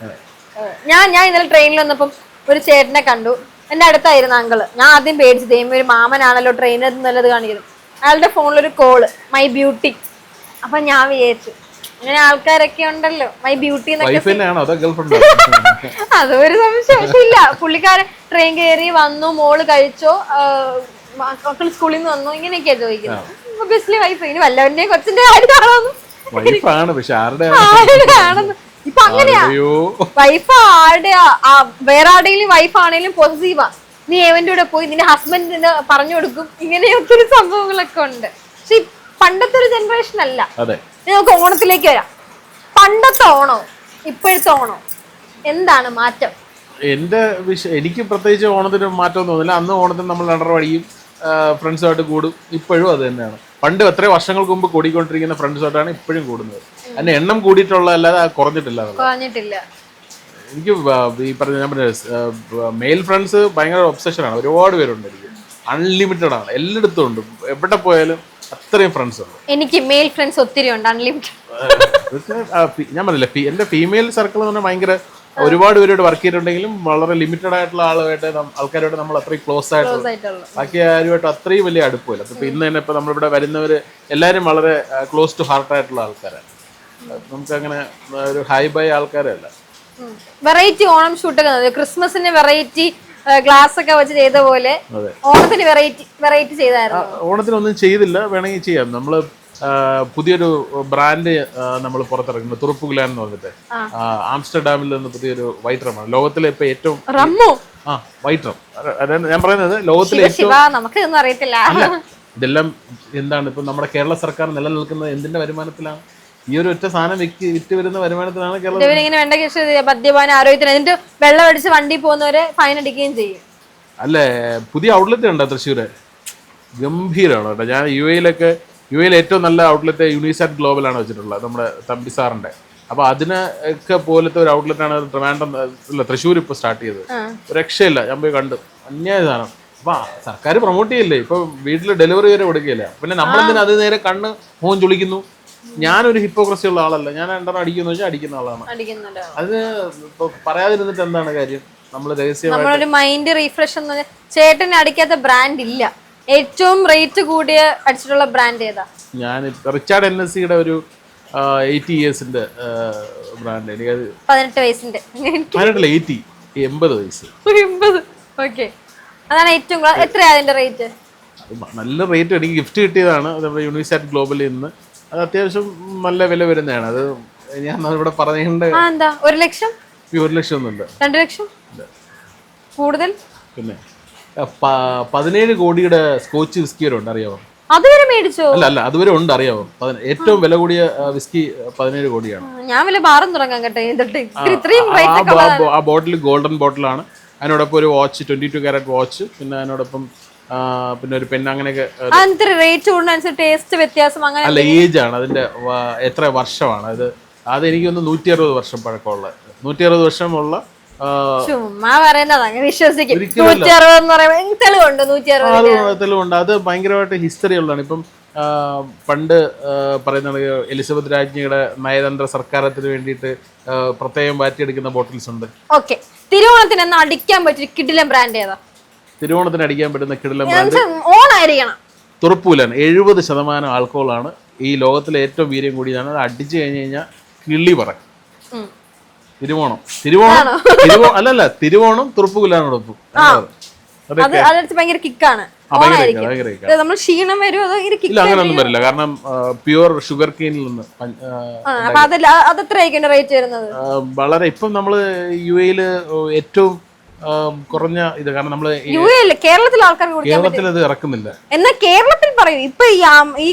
ഞാൻ ഞാൻ ഇന്നലെ ട്രെയിനിൽ വന്നപ്പം ഒരു ചേട്ടനെ കണ്ടു. എന്റെ അടുത്തായിരുന്നു അങ്കിൾ ഞാൻ ആദ്യം പേടിച്ചു ദൈവം ഒരു മാമനാണല്ലോ ട്രെയിനിൽ നല്ലത് കാണിക്കുന്നത്. അയാളുടെ ഫോണിൽ ഒരു കോൾ മൈ ബ്യൂട്ടി അപ്പൊ ഞാൻ വിചാരിച്ചു അങ്ങനെ ആൾക്കാരൊക്കെ ഉണ്ടല്ലോ. മൈ ബ്യൂട്ടി അതൊരു സംശയമില്ല പക്ഷെ ഇല്ല. പുള്ളിക്കാരൻ ട്രെയിൻ കയറി വന്നു മോൾ കഴിച്ചോ മക്കൾ സ്കൂളിൽ നിന്ന് വന്നു ഇങ്ങനെയൊക്കെയാ ചോദിക്കുന്നത്. ഒബിയസ്ലി വൈഫ് ഇനി വല്ലവന്റെ കൊച്ചിന്റെ കാര്യമാണോന്ന്. വൈഫാണ് പക്ഷെ ആരുടെ ആണെന്ന് ഇപ്പൊ അങ്ങനെയാ. വൈഫ് ആരുടെ വേറെ ആരുടെയും വൈഫ് ആണെങ്കിലും പോസിറ്റീവാ നീ ഏവന്റെ കൂടെ പോയി നിന്റെ ഹസ്ബൻഡിന് പറഞ്ഞു കൊടുക്കും. ഇങ്ങനെ ഒത്തിരി സംഭവങ്ങളൊക്കെ ഉണ്ട്. പക്ഷെ പണ്ടത്തെ ഒരു ജനറേഷൻ അല്ല. നമുക്ക് ഓണത്തിലേക്ക് വരാം. പണ്ടത്തെ ഓണോ ഇപ്പോഴത്തെ ഓണോ? എന്താണ് മാറ്റം? എന്റെ എനിക്ക് പ്രത്യേകിച്ച് ഓണത്തിന് മാറ്റം തോന്നില്ല. അന്ന് ഓണത്തിന് നമ്മൾ രണ്ടര വഴിയും ഫ്രണ്ട്സുമായിട്ട് കൂടും. ഇപ്പോഴും അത് തന്നെയാണ്. പണ്ട് എത്ര വർഷങ്ങൾക്ക് മുമ്പ് കൂടിക്കൊണ്ടിരിക്കുന്ന ഫ്രണ്ട്സുമായിട്ടാണ് ഇപ്പോഴും കൂടുന്നത്. അതിന്റെ എണ്ണം കൂടിയിട്ടുള്ള അല്ലാതെ കുറഞ്ഞിട്ടില്ല. കുറഞ്ഞിട്ടില്ല. എനിക്ക് ഈ പറഞ്ഞ ഞാൻ പറഞ്ഞ മെയിൽ ഫ്രണ്ട്സ് ഭയങ്കര ഒബ്സഷനാണ്. ഒരുപാട് പേരുണ്ട് എനിക്ക്. അൺലിമിറ്റഡ് ആണ് എല്ലായിടത്തും ഉണ്ട്. എവിടെ പോയാലും അത്രയും ഫ്രണ്ട്സ് ഉണ്ട്. എനിക്ക് മെയിൽ ഫ്രണ്ട്സ് ഒത്തിരി ഉണ്ട് അൺലിമിറ്റഡ് ഞാൻ പറഞ്ഞില്ല എന്റെ എന്റെ ഫീമെയിൽ സർക്കിൾ എന്ന് പറഞ്ഞാൽ ഭയങ്കര ഒരുപാട് പേരോട് വർക്ക് ചെയ്തിട്ടുണ്ടെങ്കിലും വളരെ ലിമിറ്റഡ് ആയിട്ടുള്ള ആളുമായിട്ട് ആൾക്കാരോട് നമ്മൾ അത്രയും ക്ലോസ് ആയിട്ട് ബാക്കി ആരുമായിട്ട് അത്രയും വലിയ അടുപ്പമില്ല. അപ്പൊ ഇന്ന് തന്നെ ഇപ്പൊ നമ്മളിവിടെ വരുന്നവര് എല്ലാവരും വളരെ ക്ലോസ് ടു ഹാർട്ട് ആയിട്ടുള്ള ആൾക്കാരാണ്. നമുക്ക് അങ്ങനെ ഒരു ഹൈ ബൈ ആൾക്കാരല്ല വെറൈറ്റി ഓണം ഷൂട്ടൊക്കെ ക്രിസ്മസിന് വെറൈറ്റി ഗ്ലാസ് ഒക്കെ വെച്ച് ചെയ്ത പോലെ ഓണത്തിന് വെറൈറ്റി വെറൈറ്റി ചെയ്തായിരുന്നു? ഓണത്തിനൊന്നും ചെയ്തില്ല. വേണമെങ്കിൽ ചെയ്യാം. നമ്മൾ പുതിയൊരു ബ്രാൻഡ് നമ്മൾ പുറത്തിറങ്ങുന്നു തുറുപ്പുകുലാൻ എന്ന് പറഞ്ഞിട്ട്. ആംസ്റ്റർഡാമിൽ നിന്ന് പുതിയൊരു വൈറ്റ് റമാണ് ലോകത്തിലെ ഇപ്പൊ ഏറ്റവും റമ്മു. ആ വൈറ്റ് റം ഞാൻ പറയുന്നത് ലോകത്തിലെ ഏറ്റവും നമുക്ക് അറിയത്തില്ല. ഇതെല്ലാം എന്താണ് ഇപ്പൊ നമ്മുടെ കേരള സർക്കാർ നിലനിൽക്കുന്നത് എന്തിന്റെ വരുമാനത്തിലാണ്? ഈ ഒരു ഒറ്റ സാധനം വിറ്റ് വിറ്റ് വരുന്ന വരുമാനത്തിലാണ് കേരളം ഇങ്ങനെ വേണ്ട കേസ് മദ്യപാന ആരോഗ്യത്തിന് എന്നിട്ട് വെള്ളം അടിച്ച് വണ്ടി പോകുന്നവരെ ഫൈൻ അടിക്കുകയും ചെയ്യും. അല്ലേ പുതിയ ഔട്ട്ലെറ്റ് ഉണ്ടോ തൃശ്ശൂര്? ഗംഭീരമാണ് കേട്ടോ. ഞാൻ യു എയിലൊക്കെ യു എയിൽ ഏറ്റവും നല്ല ഔട്ട്ലെറ്റ് യൂണിസാറ്റ് ഗ്ലോബലാണ് വെച്ചിട്ടുള്ളത് നമ്മുടെ തമ്പി സാറിന്റെ അപ്പൊ അതിനൊക്കെ പോലത്തെ ഒരു ഔട്ട്ലെറ്റ് ആണ് ട്രിവാൻഡ്രം അല്ല തൃശ്ശൂർ ഇപ്പൊ സ്റ്റാർട്ട് ചെയ്തത്. രക്ഷയില്ല ഞാൻ പോയി കണ്ടു. അന്യായ സാധനം. അപ്പൊ സർക്കാർ പ്രൊമോട്ട് ചെയ്യില്ലേ? ഇപ്പൊ വീട്ടിൽ ഡെലിവറി വരെ കൊടുക്കുകയില്ല. പിന്നെ നമ്മളെന്തിനാ അത് നേരെ കണ്ണ് മോൻ ചുളിക്കുന്നു? ഞാനൊരു ഹിപ്പോക്രസി ഉള്ള ആളല്ല. ഞാൻ രണ്ടെണ്ണം അടിക്കുന്ന വെച്ചാൽ അടിക്കുന്ന ആളാണ് അത് ഇപ്പൊ പറയാതിരുന്നിട്ട് എന്താണ് കാര്യം? നമ്മൾ നമ്മളൊരു മൈൻഡ് റീഫ്രഷ് എന്ന് പറഞ്ഞാൽ ചേട്ടന് അടിക്കാത്ത ബ്രാൻഡ് ഇല്ല. ഏറ്റവും റേറ്റ് കൂടിയ അടിച്ചിട്ടുള്ള ബ്രാൻഡ് ഏതാ? ഞാൻ റിച്ചാർഡ് എൻ എസ് സിയുടെ ഒരു എയ്റ്റി ഇയേഴ്സിന്റെ ബ്രാൻഡ് എനിക്കത് പതിനെട്ട് വയസ്സിന്റെ. പതിനെട്ടില്ല എയ്റ്റി എൺപത് വയസ്സ്. എൺപത്. ഓക്കെ അതാണ് ഏറ്റവും എത്രയാ അതിന്റെ റേറ്റ് നല്ല റേറ്റ് എനിക്ക് ഗിഫ്റ്റ് കിട്ടിയതാണ്. നമ്മുടെ യൂണിസാറ്റ് ഗ്ലോബലിൽ നിന്ന്. അത് അത്യാവശ്യം നല്ല വില വരുന്നതാണ്. അത് ഞാൻ ഇവിടെ പറഞ്ഞിട്ടുണ്ട്. ആ എന്താ? ഒരു ലക്ഷം? ഒരു ലക്ഷം ഒന്നും രണ്ട് ലക്ഷം? കൂടുതൽ? പിന്നെ പതിനേഴ് കോടിയുടെ സ്കോച്ച് വിസ്കി വരെ ഉണ്ട് അറിയാമോ അതുവരെ മേടിച്ചോ? അല്ല അല്ല അതുവരെ ഉണ്ട് അറിയാവോ? പതിന- ഏറ്റവും വില കൂടിയ വിസ്കി പതിനേഴ് കോടിയാണ്. ഞാൻ വില ബാറും തുടങ്ങാൻ കേട്ടോ ഇത്രയും ആ- ബോട്ടിൽ ഗോൾഡൻ ബോട്ടിലാണ് അതിനോടൊപ്പം ഒരു watch twenty two carat watch പിന്നെ അതിനോടൊപ്പം പിന്നെ ഒരു പെണ്ണ് അങ്ങനെയൊക്കെ റേറ്റ് കൂടുന്നതനുസരിച്ച് ടേസ്റ്റ് വ്യത്യാസം അങ്ങനെ അല്ല ഏജ് ആണ്. അതിന്റെ എത്ര വർഷമാണ്? അത് അത് എനിക്കൊന്ന് നൂറ്റി അറുപത് വർഷം പഴക്കമുള്ള നൂറ്റി അറുപത് വർഷമുള്ള ചുമ്മാ പറയുന്നത് അങ്ങനെ വിശ്വസിക്കും. നൂറ്റി അറുപത് തെളിവുണ്ട് നൂറ്റി അറുപത് അത് തെളിവുണ്ട്. അത് ഭയങ്കരമായിട്ട് ഹിസ്റ്ററി ഉള്ളതാണ്. ഇപ്പം പണ്ട് പറയുന്ന പറയുന്നത് എലിസബത്ത് രാജ്ഞിയുടെ നയതന്ത്ര സർക്കാരത്തിന് വേണ്ടിയിട്ട് പ്രത്യേകം വാറ്റിയെടുക്കുന്ന ബോട്ടിൽസ് ഉണ്ട്. ഓക്കെ. തിരുവോണത്തിന് അടിക്കാൻ പറ്റിയ കിഡിലം ബ്രാൻഡ് ഏതാ? തിരുവോണത്തിന് അടിക്കാൻ പറ്റുന്ന കിടിലം ബ്രാൻഡ് ഓണായിരിക്കണം തുറപ്പൂലാണ് എഴുപത് ശതമാനം ആൾക്കോളാണ്. ഈ ലോകത്തിലെ ഏറ്റവും വീര്യം കൂടിയതാണ്. അത് അടിച്ചു കഴിഞ്ഞ് കഴിഞ്ഞാൽ കിള്ളി പറ. തിരുവോണം. തിരുവോണം തിരുവോ അല്ലല്ല തിരുവോണം തുറപ്പുകുലാണ് അതെടുത്ത് ഭയങ്കര കിക്കാണ്. നമ്മൾ ക്ഷീണം വരും ഇല്ല അങ്ങനെയൊന്നും വരില്ല. കാരണം പ്യുവർ ഷുഗർ കെയിനിൽ നിന്ന് വളരെ ഇപ്പം നമ്മൾ യു എയിൽ ഏറ്റവും കുറഞ്ഞ ഇത്. കാരണം നമ്മൾ കേരളത്തിൽ ആൾക്കാർക്ക് കേരളത്തിൽ ഇത് ഇറക്കുന്നില്ല. എന്നാ കേരളത്തിൽ പറയും. ഇപ്പൊ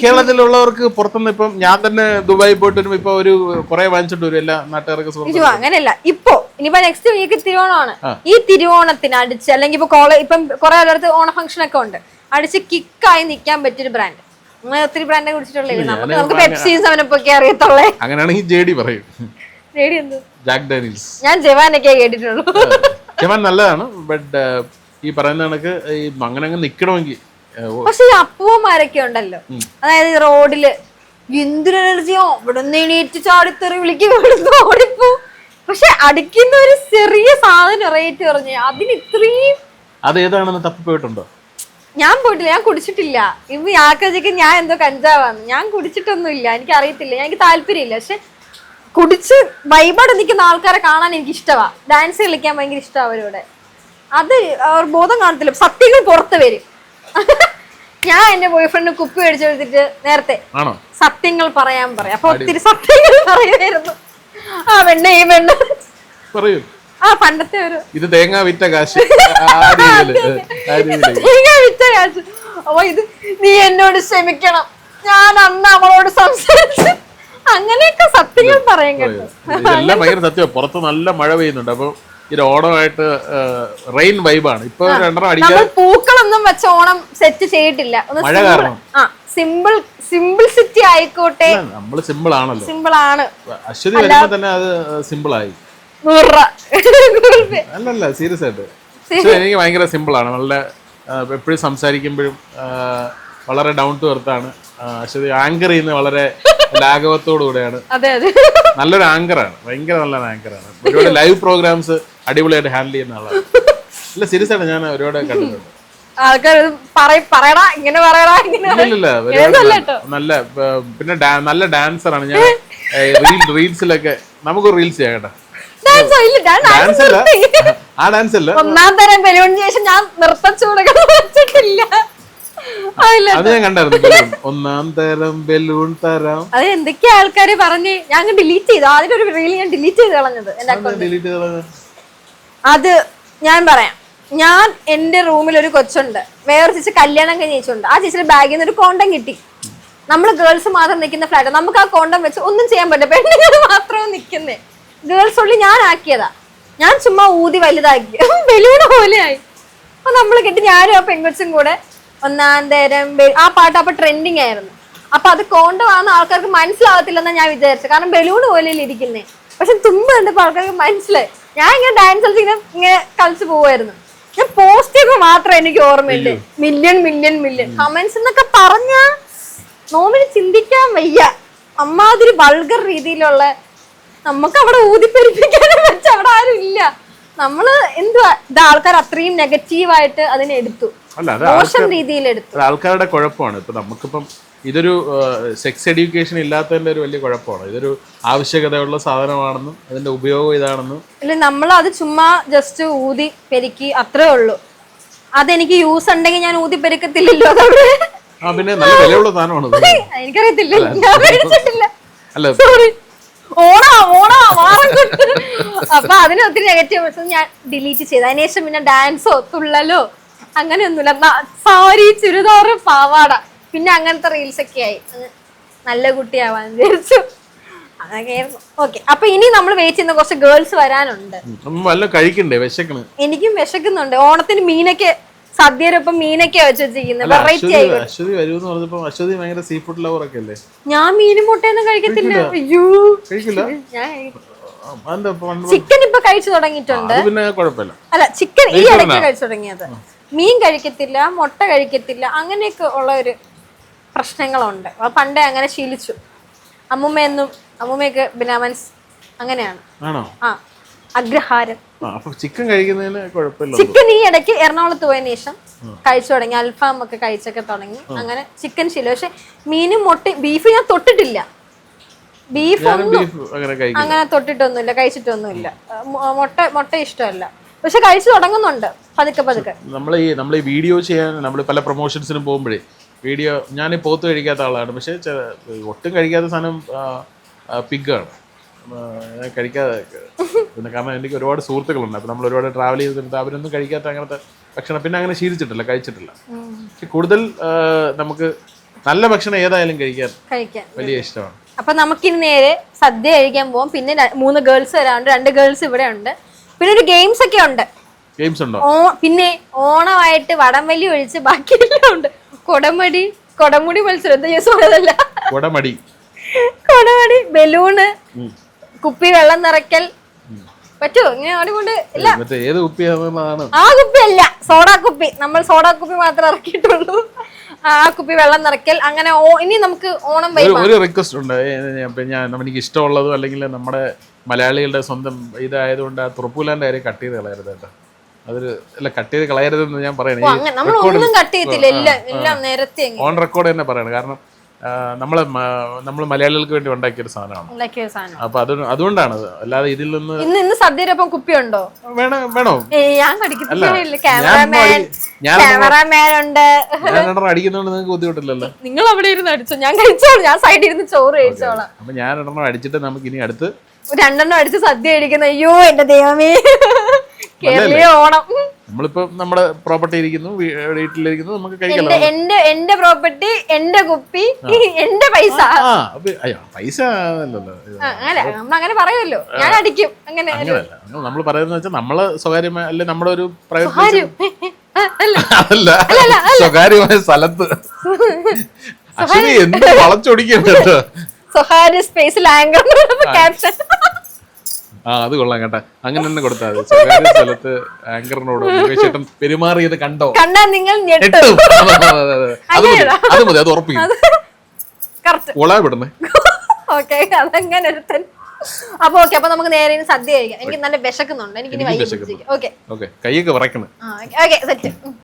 കേരളത്തിലുള്ളവർക്ക് പുറത്തുനിന്ന് ഇപ്പം ഞാൻ തന്നെ ദുബായി പോയിട്ട് വരുമ്പോ ഇപ്പൊ ഒരു കുറെ വാങ്ങിച്ചിട്ട് വരും. എല്ലാ നാട്ടുകാർക്ക് അങ്ങനെയല്ല. ഇപ്പൊ ഇനിയിപ്പോ നെക്സ്റ്റ് വീക്ക് തിരുവോണമാണ്. ഈ തിരുവോണത്തിന് അടിച്ച് അല്ലെങ്കിൽ ഇപ്പൊ കോളേജ് ഇപ്പം കുറെ ആളുടെ ഓണ ഫംഗ്ഷൻ ഒക്കെ ഉണ്ട്. അടിച്ച് കിക്കായി നിൽക്കാൻ പറ്റിയൊരു ബ്രാൻഡ് അങ്ങനെ ഒത്തിരി ബ്രാൻഡിനെ കുടിച്ചിട്ടുള്ളത് നമുക്ക് നമുക്ക് സെവനപ്പൊക്കെ അറിയത്തുള്ളേ. അങ്ങനെയാണെങ്കിൽ ജെ ഡി പറയും. എന്ത്? ജാക്ക് ഡാനിൽസ് ഞാൻ ജവാനൊക്കെ കേട്ടിട്ടുള്ളൂ. ജവാൻ നല്ലതാണ് ബട്ട് ഈ പറയുന്ന കണക്ക് ഈ അങ്ങനെ അങ്ങ് നിക്കണമെങ്കിൽ പക്ഷെ ഈ അപ്പുവന്മാരൊക്കെ ഉണ്ടല്ലോ. അതായത് ഈ റോഡിൽ എന്തൊരു എനർജിയോ ഇവിടെ നിന്ന് എണീറ്റ് ചാടിത്തെറി വിളിക്കും ഇവിടുന്ന് ഓടിപ്പോ പക്ഷെ അടിക്കുന്ന ഒരു ചെറിയ സാധനം റേറ്റ് പറഞ്ഞു അതിന് ഇത്രയും അത് ഏതാണെന്ന് തപ്പിപ്പോയിട്ടുണ്ടോ? ഞാൻ പോയിട്ടില്ല ഞാൻ കുടിച്ചിട്ടില്ല. ഇപ്പൊ യാക്കജയ്ക്ക് ഞാൻ എന്തോ കഞ്ചാവാന്ന്. ഞാൻ കുടിച്ചിട്ടൊന്നും ഇല്ല എനിക്ക് അറിയത്തില്ല എനിക്ക് താല്പര്യമില്ല. പക്ഷെ കുടിച്ച് വൈബാട് നിൽക്കുന്ന ആൾക്കാരെ കാണാൻ എനിക്ക് ഇഷ്ടമാ ഡാൻസ് കളിക്കാൻ ഭയങ്കര ഇഷ്ടമാണ് അവരോട്. അത് അവർ ബോധം കാണത്തില്ല. സത്യങ്ങൾ പുറത്ത് വരും. ഞാൻ എന്റെ ബോയ് ഫ്രണ്ട് കുപ്പി മേടിച്ചു കൊടുത്തിട്ട് നേരത്തെ സത്യങ്ങൾ പറയാൻ പറയാം. അപ്പൊ ഒത്തിരി സത്യങ്ങൾ പറയുമായിരുന്നു. ആ വെണ്ണ ഈ വെണ്ണ. ആ പണ്ടത്തെ ഒരു ഇത് തേങ്ങ വിറ്റ കാശ്. തേങ്ങ വിറ്റ കാശ്. അപ്പൊ ഇത് നീ എന്നോട് ക്ഷമിക്കണം. ഞാൻ അന്ന് അവളോട് സംസാരിച്ചു അങ്ങനെയൊക്കെ സത്യങ്ങൾ പറയാൻ കേട്ടോ. ഇതെല്ലാം ഭയങ്കര സത്യം പുറത്ത് നല്ല മഴ പെയ്യുന്നുണ്ട്. അപ്പൊ ഇത് ഓണമായിട്ട് റെയിൻ വൈബാണ് ഇപ്പൊ രണ്ടെണ്ണം നമ്മൾ പൂക്കളൊന്നും വെച്ച ഓണം സെറ്റ് ചെയ്തിട്ടില്ല. മഴ കാരണം. സിമ്പിൾ സിമ്പിൾ സിറ്റി ആയിക്കോട്ടെ. നമ്മൾ സിമ്പിൾ ആണല്ലോ. സിമ്പിൾ ആണ്. അശ്വതി വരുമ്പോ തന്നെ അത് സിമ്പിൾ ആയി. അല്ലല്ല സീരിയസ് ആയിട്ട്. എനിക്ക് ഭയങ്കര സിമ്പിൾ ആണ്. നല്ല എപ്പോഴും സംസാരിക്കുമ്പോഴും വളരെ ഡൗൺ ടു എർത്ത് ആണ്. അശ്വതി ആങ്കർ ചെയ്യുന്ന വളരെ ലാഘവത്തോടു കൂടെയാണ് അതെ അതെ. നല്ലൊരു ആങ്കറാണ് ഭയങ്കര നല്ല ആങ്കറാണ് ഒരുപാട് ലൈവ് പ്രോഗ്രാംസ് അടിപൊളിയായിട്ട് ഹാൻഡിൽ ചെയ്യുന്ന ആളാണ്. അല്ല സീരിയസ് ആയിട്ട് ഞാൻ ഒരുപാട് കണ്ടിട്ടുണ്ട്. ആൾക്കാർ പറയടാ ഇങ്ങനെ പറയടാ ഇങ്ങനെ നല്ല- പിന്നെ നല്ല ഡാൻസർ ആണ് ഞാൻ. റീൽ റീൽസിലൊക്കെ നമുക്ക് റീൽസ് ചെയ്യാം കേട്ടോ. ഡാൻസോ അല്ല. ആ ഡാൻസ് അല്ല. ഒന്നാം തരം ബലൂൺ ശേഷം ഞാൻ നൃത്തച്ചൂടുകൾ വെച്ചിട്ടില്ല അതില്ല അത് ഞാൻ കണ്ടായിരുന്നു. ബലൂൺ. ഒന്നാം തരം ബലൂൺ തരാം. അത് എന്തൊക്കെയാ ആൾക്കാര് പറഞ്ഞ്? ഞാൻ ഡിലീറ്റ് ചെയ്തു. ആദ്യം ഒരു റീൽ ഞാൻ ഡിലീറ്റ് ചെയ്ത് കളഞ്ഞത് എന്റെ അക്കൗണ്ട് അത് ഞാൻ പറയാം. ഞാൻ എന്റെ റൂമിൽ ഒരു കൊച്ചുണ്ട്. വേറെ ചേച്ചി കല്യാണം കഴിഞ്ഞുണ്ട് ആ ചേച്ചിയുടെ ബാഗിൽ നിന്ന് ഒരു കോണ്ടം കിട്ടി. നമ്മൾ ഗേൾസ് മാത്രം നിൽക്കുന്ന ഫ്ലാറ്റ് നമുക്ക് ആ കോണ്ടം വെച്ച് ഒന്നും ചെയ്യാൻ പറ്റില്ല. പെണ്ണുങ്ങൾ മാത്രമേ നിൽക്കുന്നേ. ഗേൾസ് ഉള്ളി ഞാൻ ആക്കിയതാ. ഞാൻ ചുമ്മാ ഊതി വലുതാക്കി. പോലെ ആയി അപ്പൊ നമ്മൾ കിട്ടി ഞാനും ആ പെൺകൊച്ചും കൂടെ ഒന്നാം തരം ആ പാട്ട് അപ്പൊ ട്രെൻഡിങ് ആയിരുന്നു. അപ്പൊ അത് കോണ്ടമാണെന്ന് ആൾക്കാർക്ക് മനസ്സിലാവത്തില്ലെന്നാ ഞാൻ വിചാരിച്ചത്. കാരണം ബലൂൺ പോലെ ഇരിക്കുന്നേ. പക്ഷെ തുമ്പ് കണ്ടപ്പോ ആൾക്കാർക്ക് മനസ്സിലായി. ഞാൻ ഇങ്ങനെ ഡാൻസ് കളിച്ച് ഇങ്ങനെ ഇങ്ങനെ കളിച്ചു പോവായിരുന്നു. ഞാൻ പോസ്റ്റ് ചെയ്യുമ്പോൾ മാത്രം എനിക്ക് ഓർമ്മയുണ്ട്. മില്യൺ മില്യൺ മില്യൺ കമന്റ്സ് എന്നൊക്കെ പറഞ്ഞ നോമിന് ചിന്തിക്കാൻ വയ്യ. അമ്മാതിരി വൾഗർ രീതിയിലുള്ള നമുക്ക് അവിടെ ഊതിപ്പെരിപ്പിക്കാനും പറ്റും അവിടെ ആരും ഇല്ല. നമ്മൾ എന്തുവാ? ഇത് ആൾക്കാർ അത്രയും നെഗറ്റീവായിട്ട് അതിനെ എടുത്തു. അല്ല അത് ആൾക്കാരുടെ കുഴപ്പമാണ്. ഇപ്പൊ നമുക്കിപ്പം ഇതൊരു സെക്സ് എഡ്യൂക്കേഷൻ ഇല്ലാത്തതിന്റെ ഒരു വലിയ കുഴപ്പമാണ്. ഇതൊരു ആവശ്യകതയുള്ള സാധനമാണെന്നും അതിന്റെ ഉപയോഗം ഇതാണെന്നും. ഇല്ല നമ്മൾ അത് ചുമ്മാ ജസ്റ്റ് ഊതി പെരുക്കി അത്രേ ഉള്ളൂ. അതെനിക്ക് യൂസ് ഉണ്ടെങ്കിൽ ഞാൻ ഊതി പെരുക്കത്തില്ലല്ലോ ആ പിന്നെ നല്ല വിലയുള്ള സാധനമാണ്. എനിക്കറിയത്തില്ല ഞാൻ മേടിച്ചിട്ടില്ല. അല്ല. സോറി ഓണാ ഓണാ. അപ്പൊ അതിന് ഒത്തിരി നെഗറ്റീവ് ഞാൻ ഡിലീറ്റ് ചെയ്തു. അതിനുശേഷം പിന്നെ ഡാൻസോ തുള്ളലോ അങ്ങനെയൊന്നുമില്ല. ഒന്നുമില്ല സാരി ചുരിദാറ് പാവാട. പിന്നെ അങ്ങനത്തെ റീൽസ് ഒക്കെ ആയി. നല്ല കുട്ടിയാവാൻ വിചാരിച്ചു. അതൊക്കെയായിരുന്നു ഓക്കെ അപ്പൊ ഇനി നമ്മൾ വെയിറ്റ് ചെയ്യുന്ന കുറച്ച് ഗേൾസ് വരാനുണ്ട്. വല്ല കഴിക്കണ്ടേ? വിശക്കണ്. എനിക്കും വിശക്കുന്നുണ്ട്. ഓണത്തിന് മീനൊക്കെ സദ്യയിലൊപ്പം മീനൊക്കെ വെച്ച് വെച്ചിരിക്കുന്നത് വെറൈറ്റി അശ്വതി ആയി അശ്വതി വരുമെന്ന് പറഞ്ഞപ്പോ അശ്വതി ഭയങ്കര സീ ഫുഡ് ലവർ ഒക്കെ അല്ലേ? ഞാൻ മീനും മുട്ടയൊന്നും കഴിക്കത്തില്ല. അയ്യോ. കഴിക്കില്ല? ചിക്കൻ ഇപ്പൊ കഴിച്ചു തുടങ്ങിയിട്ടുണ്ട്. പിന്നെ കുഴപ്പമില്ല. അല്ല ചിക്കൻ ഈ ഇടയ്ക്ക് കഴിച്ചു തുടങ്ങിയത്. മീൻ കഴിക്കത്തില്ല മുട്ട കഴിക്കത്തില്ല അങ്ങനെയൊക്കെ ഉള്ള ഒരു പ്രശ്നങ്ങളുണ്ട് പണ്ടേ അങ്ങനെ ശീലിച്ചു. അമ്മുമ്മയൊന്നും അമ്മുമ്മയൊക്കെ ബിനാമൻസ് അങ്ങനെയാണ്. ആണോ? ആ അഗ്രഹാരം. ചിക്കൻ കഴിക്കുന്നതിന് കുഴപ്പമില്ല. ചിക്കൻ ഈ ഇടയ്ക്ക് എറണാകുളത്ത് പോയതിനു ശേഷം കഴിച്ചു തുടങ്ങി അൽഫാം ഒക്കെ കഴിച്ചൊക്കെ തുടങ്ങി. അങ്ങനെ ചിക്കൻ ശീലം. പക്ഷെ മീനും മുട്ട ബീഫ് ഞാൻ തൊട്ടിട്ടില്ല. ബീഫ് ഒന്നും അങ്ങനെ തൊട്ടിട്ടൊന്നുമില്ല കഴിച്ചിട്ടൊന്നുമില്ല. മുട്ട മുട്ട ഇഷ്ടമല്ല. പക്ഷെ കഴിച്ചു തുടങ്ങുന്നുണ്ട്. പതുക്കെ പതുക്കെ. നമ്മൾ ഈ നമ്മൾ ഈ വീഡിയോ ചെയ്യാൻ നമ്മൾ പല പ്രൊമോഷൻസിനും പോകുമ്പോഴേ വീഡിയോ ഞാൻ പോത്ത് കഴിക്കാത്ത ആളാണ്. പക്ഷേ ഒട്ടും കഴിക്കാത്ത സാധനം പിഗാണ് ഞാൻ കഴിക്കാതെ പിന്നെ കാരണം എനിക്ക് ഒരുപാട് സുഹൃത്തുക്കളുണ്ട്. അപ്പം നമ്മൾ ഒരുപാട് ട്രാവൽ ചെയ്തിട്ട് അവരൊന്നും കഴിക്കാത്ത അങ്ങനത്തെ ഭക്ഷണം പിന്നെ അങ്ങനെ ശീലിച്ചിട്ടില്ല കഴിച്ചിട്ടില്ല. പക്ഷെ കൂടുതൽ നമുക്ക് നല്ല ഭക്ഷണം ഏതായാലും കഴിക്കാൻ കഴിക്കാൻ. വലിയ ഇഷ്ടമാണ്. അപ്പൊ നമുക്കിനി നേരെ സദ്യ കഴിക്കാൻ പോകും പിന്നെ മൂന്ന് ഗേൾസ് വരാനുണ്ട്. രണ്ട് ഗേൾസ് ഇവിടെ ഉണ്ട് പിന്നെ ഒരു ഗെയിംസ് ഒക്കെ ഉണ്ട്. ഗെയിംസ് ഉണ്ടോ? പിന്നെ ഓണമായിട്ട് വടംവലി ഒഴിച്ച് ബാക്കിയെല്ലാം ഉണ്ട്. കൊടമടി കൊടമുടി മത്സരം. പറഞ്ഞതല്ല? കുടമടി. കൊടമടി ബലൂണ്. കുപ്പി വെള്ളം നിറയ്ക്കൽ. പറ്റുമോ ഇങ്ങനെ അതുകൊണ്ട് ഇല്ല. ഏത് കുപ്പിയാണെന്നുള്ളതാണ് ആ കുപ്പി അല്ല. സോഡാ കുപ്പി. നമ്മൾ സോഡാ കുപ്പി മാത്രമേ ഇറക്കിയിട്ടുള്ളൂ. ആ കുപ്പി വെള്ളം നിറയ്ക്കൽ. അങ്ങനെ ഇനി നമുക്ക് ഓണം ഒരു റിക്വസ്റ്റ് ഉണ്ട്. ഞാൻ എനിക്ക് ഇഷ്ടമുള്ളതും അല്ലെങ്കിൽ നമ്മുടെ മലയാളികളുടെ സ്വന്തം ഇതായതുകൊണ്ട് ആ തുറപ്പൂലാന്റെ കാര്യം കട്ട് ചെയ്ത് കളയരുത് കേട്ടോ. അതൊരു അല്ല കട്ട് ചെയ്ത് കളയരുതെന്ന് ഞാൻ പറയണേ. ഓൺ റെക്കോർഡ് തന്നെ പറയണം. കാരണം നമ്മളെ നമ്മൾ മലയാളികൾക്ക് വേണ്ടി ഉണ്ടാക്കിയ ഒരു സാധനമാണ്. അപ്പൊ അത് അതുകൊണ്ടാണ് അല്ലാതെ ഇതിൽ നിന്ന് ഇന്ന് ഇന്ന് സദ്യയുടെ കുപ്പി ഉണ്ടോ വേണോ വേണോ? ഞാൻ ഞാൻ രണ്ടെണ്ണം നിങ്ങൾക്ക് ബുദ്ധിമുട്ടില്ലല്ലോ. നിങ്ങൾ അവിടെ ഇരുന്ന് അടിച്ചോ. ഞാൻ കഴിച്ചോളൂ. ഞാൻ സൈഡിൽ ഇരുന്ന് ചോറ് കഴിച്ചോളാം. അപ്പൊ ഞാൻ എണ്ണം അടിച്ചിട്ട് നമുക്ക് ഇനി അടുത്ത് രണ്ടെണ്ണം അടിച്ച് സദ്യ കഴിക്കുന്ന അയ്യോ എന്റെ ദൈവമേ. കേരളീയ ഓണം. നമ്മളിപ്പോ നമ്മുടെ പ്രോപ്പർട്ടി ഇരിക്കുന്നു വീട്ടിലിരിക്കുന്നു നമുക്ക് കഴിക്കാം എന്റെ എന്റെ പ്രോപ്പർട്ടി എന്റെ കുപ്പി എന്റെ പൈസ. പൈസ അങ്ങനെ പറയുമല്ലോ. ഞാൻ അടിക്കും. അങ്ങനെ നമ്മൾ പറയുന്നത് വെച്ചാൽ നമ്മൾ സ്വകാര്യമായ അല്ലെ നമ്മുടെ ഒരു പ്രൈവറ്റ് അതല്ല സ്വകാര്യമായ സ്ഥലത്ത്. എന്ത് വളച്ചൊടിക്കുന്നുണ്ട്? സ്വകാര്യ സ്പേസിൽ ആങ്കർ ക്യാപ്ഷൻ ആ അത് കൊള്ളാം കേട്ടാ. അങ്ങനെ തന്നെ കൊടുത്താൽ സ്വകാര്യ സ്ഥലത്ത് ആങ്കറിനോട് ചേട്ടൻ പെരുമാറിയത് കണ്ടോ? നിങ്ങൾ ഞെട്ടും. അതെ, മതി അത്. മതി അത് ഉറപ്പിക്കും. കറക്റ്റ് കൊളാ വിടുന്നേ ഓക്കെ അതങ്ങനെ ഒരുത്തൻ. അപ്പൊ ഓക്കെ അപ്പൊ നമുക്ക് നേരെ ഇനി സദ്യ കഴിക്കാം. എനിക്ക് നല്ല വിശക്കുന്നുണ്ട്. എനിക്ക് ഇനി എനിക്കും വൈകി വിശക്കുന്നു. ഓക്കെ. ഓക്കെ കൈയൊക്കെ വിറയ്ക്കണം. Okay set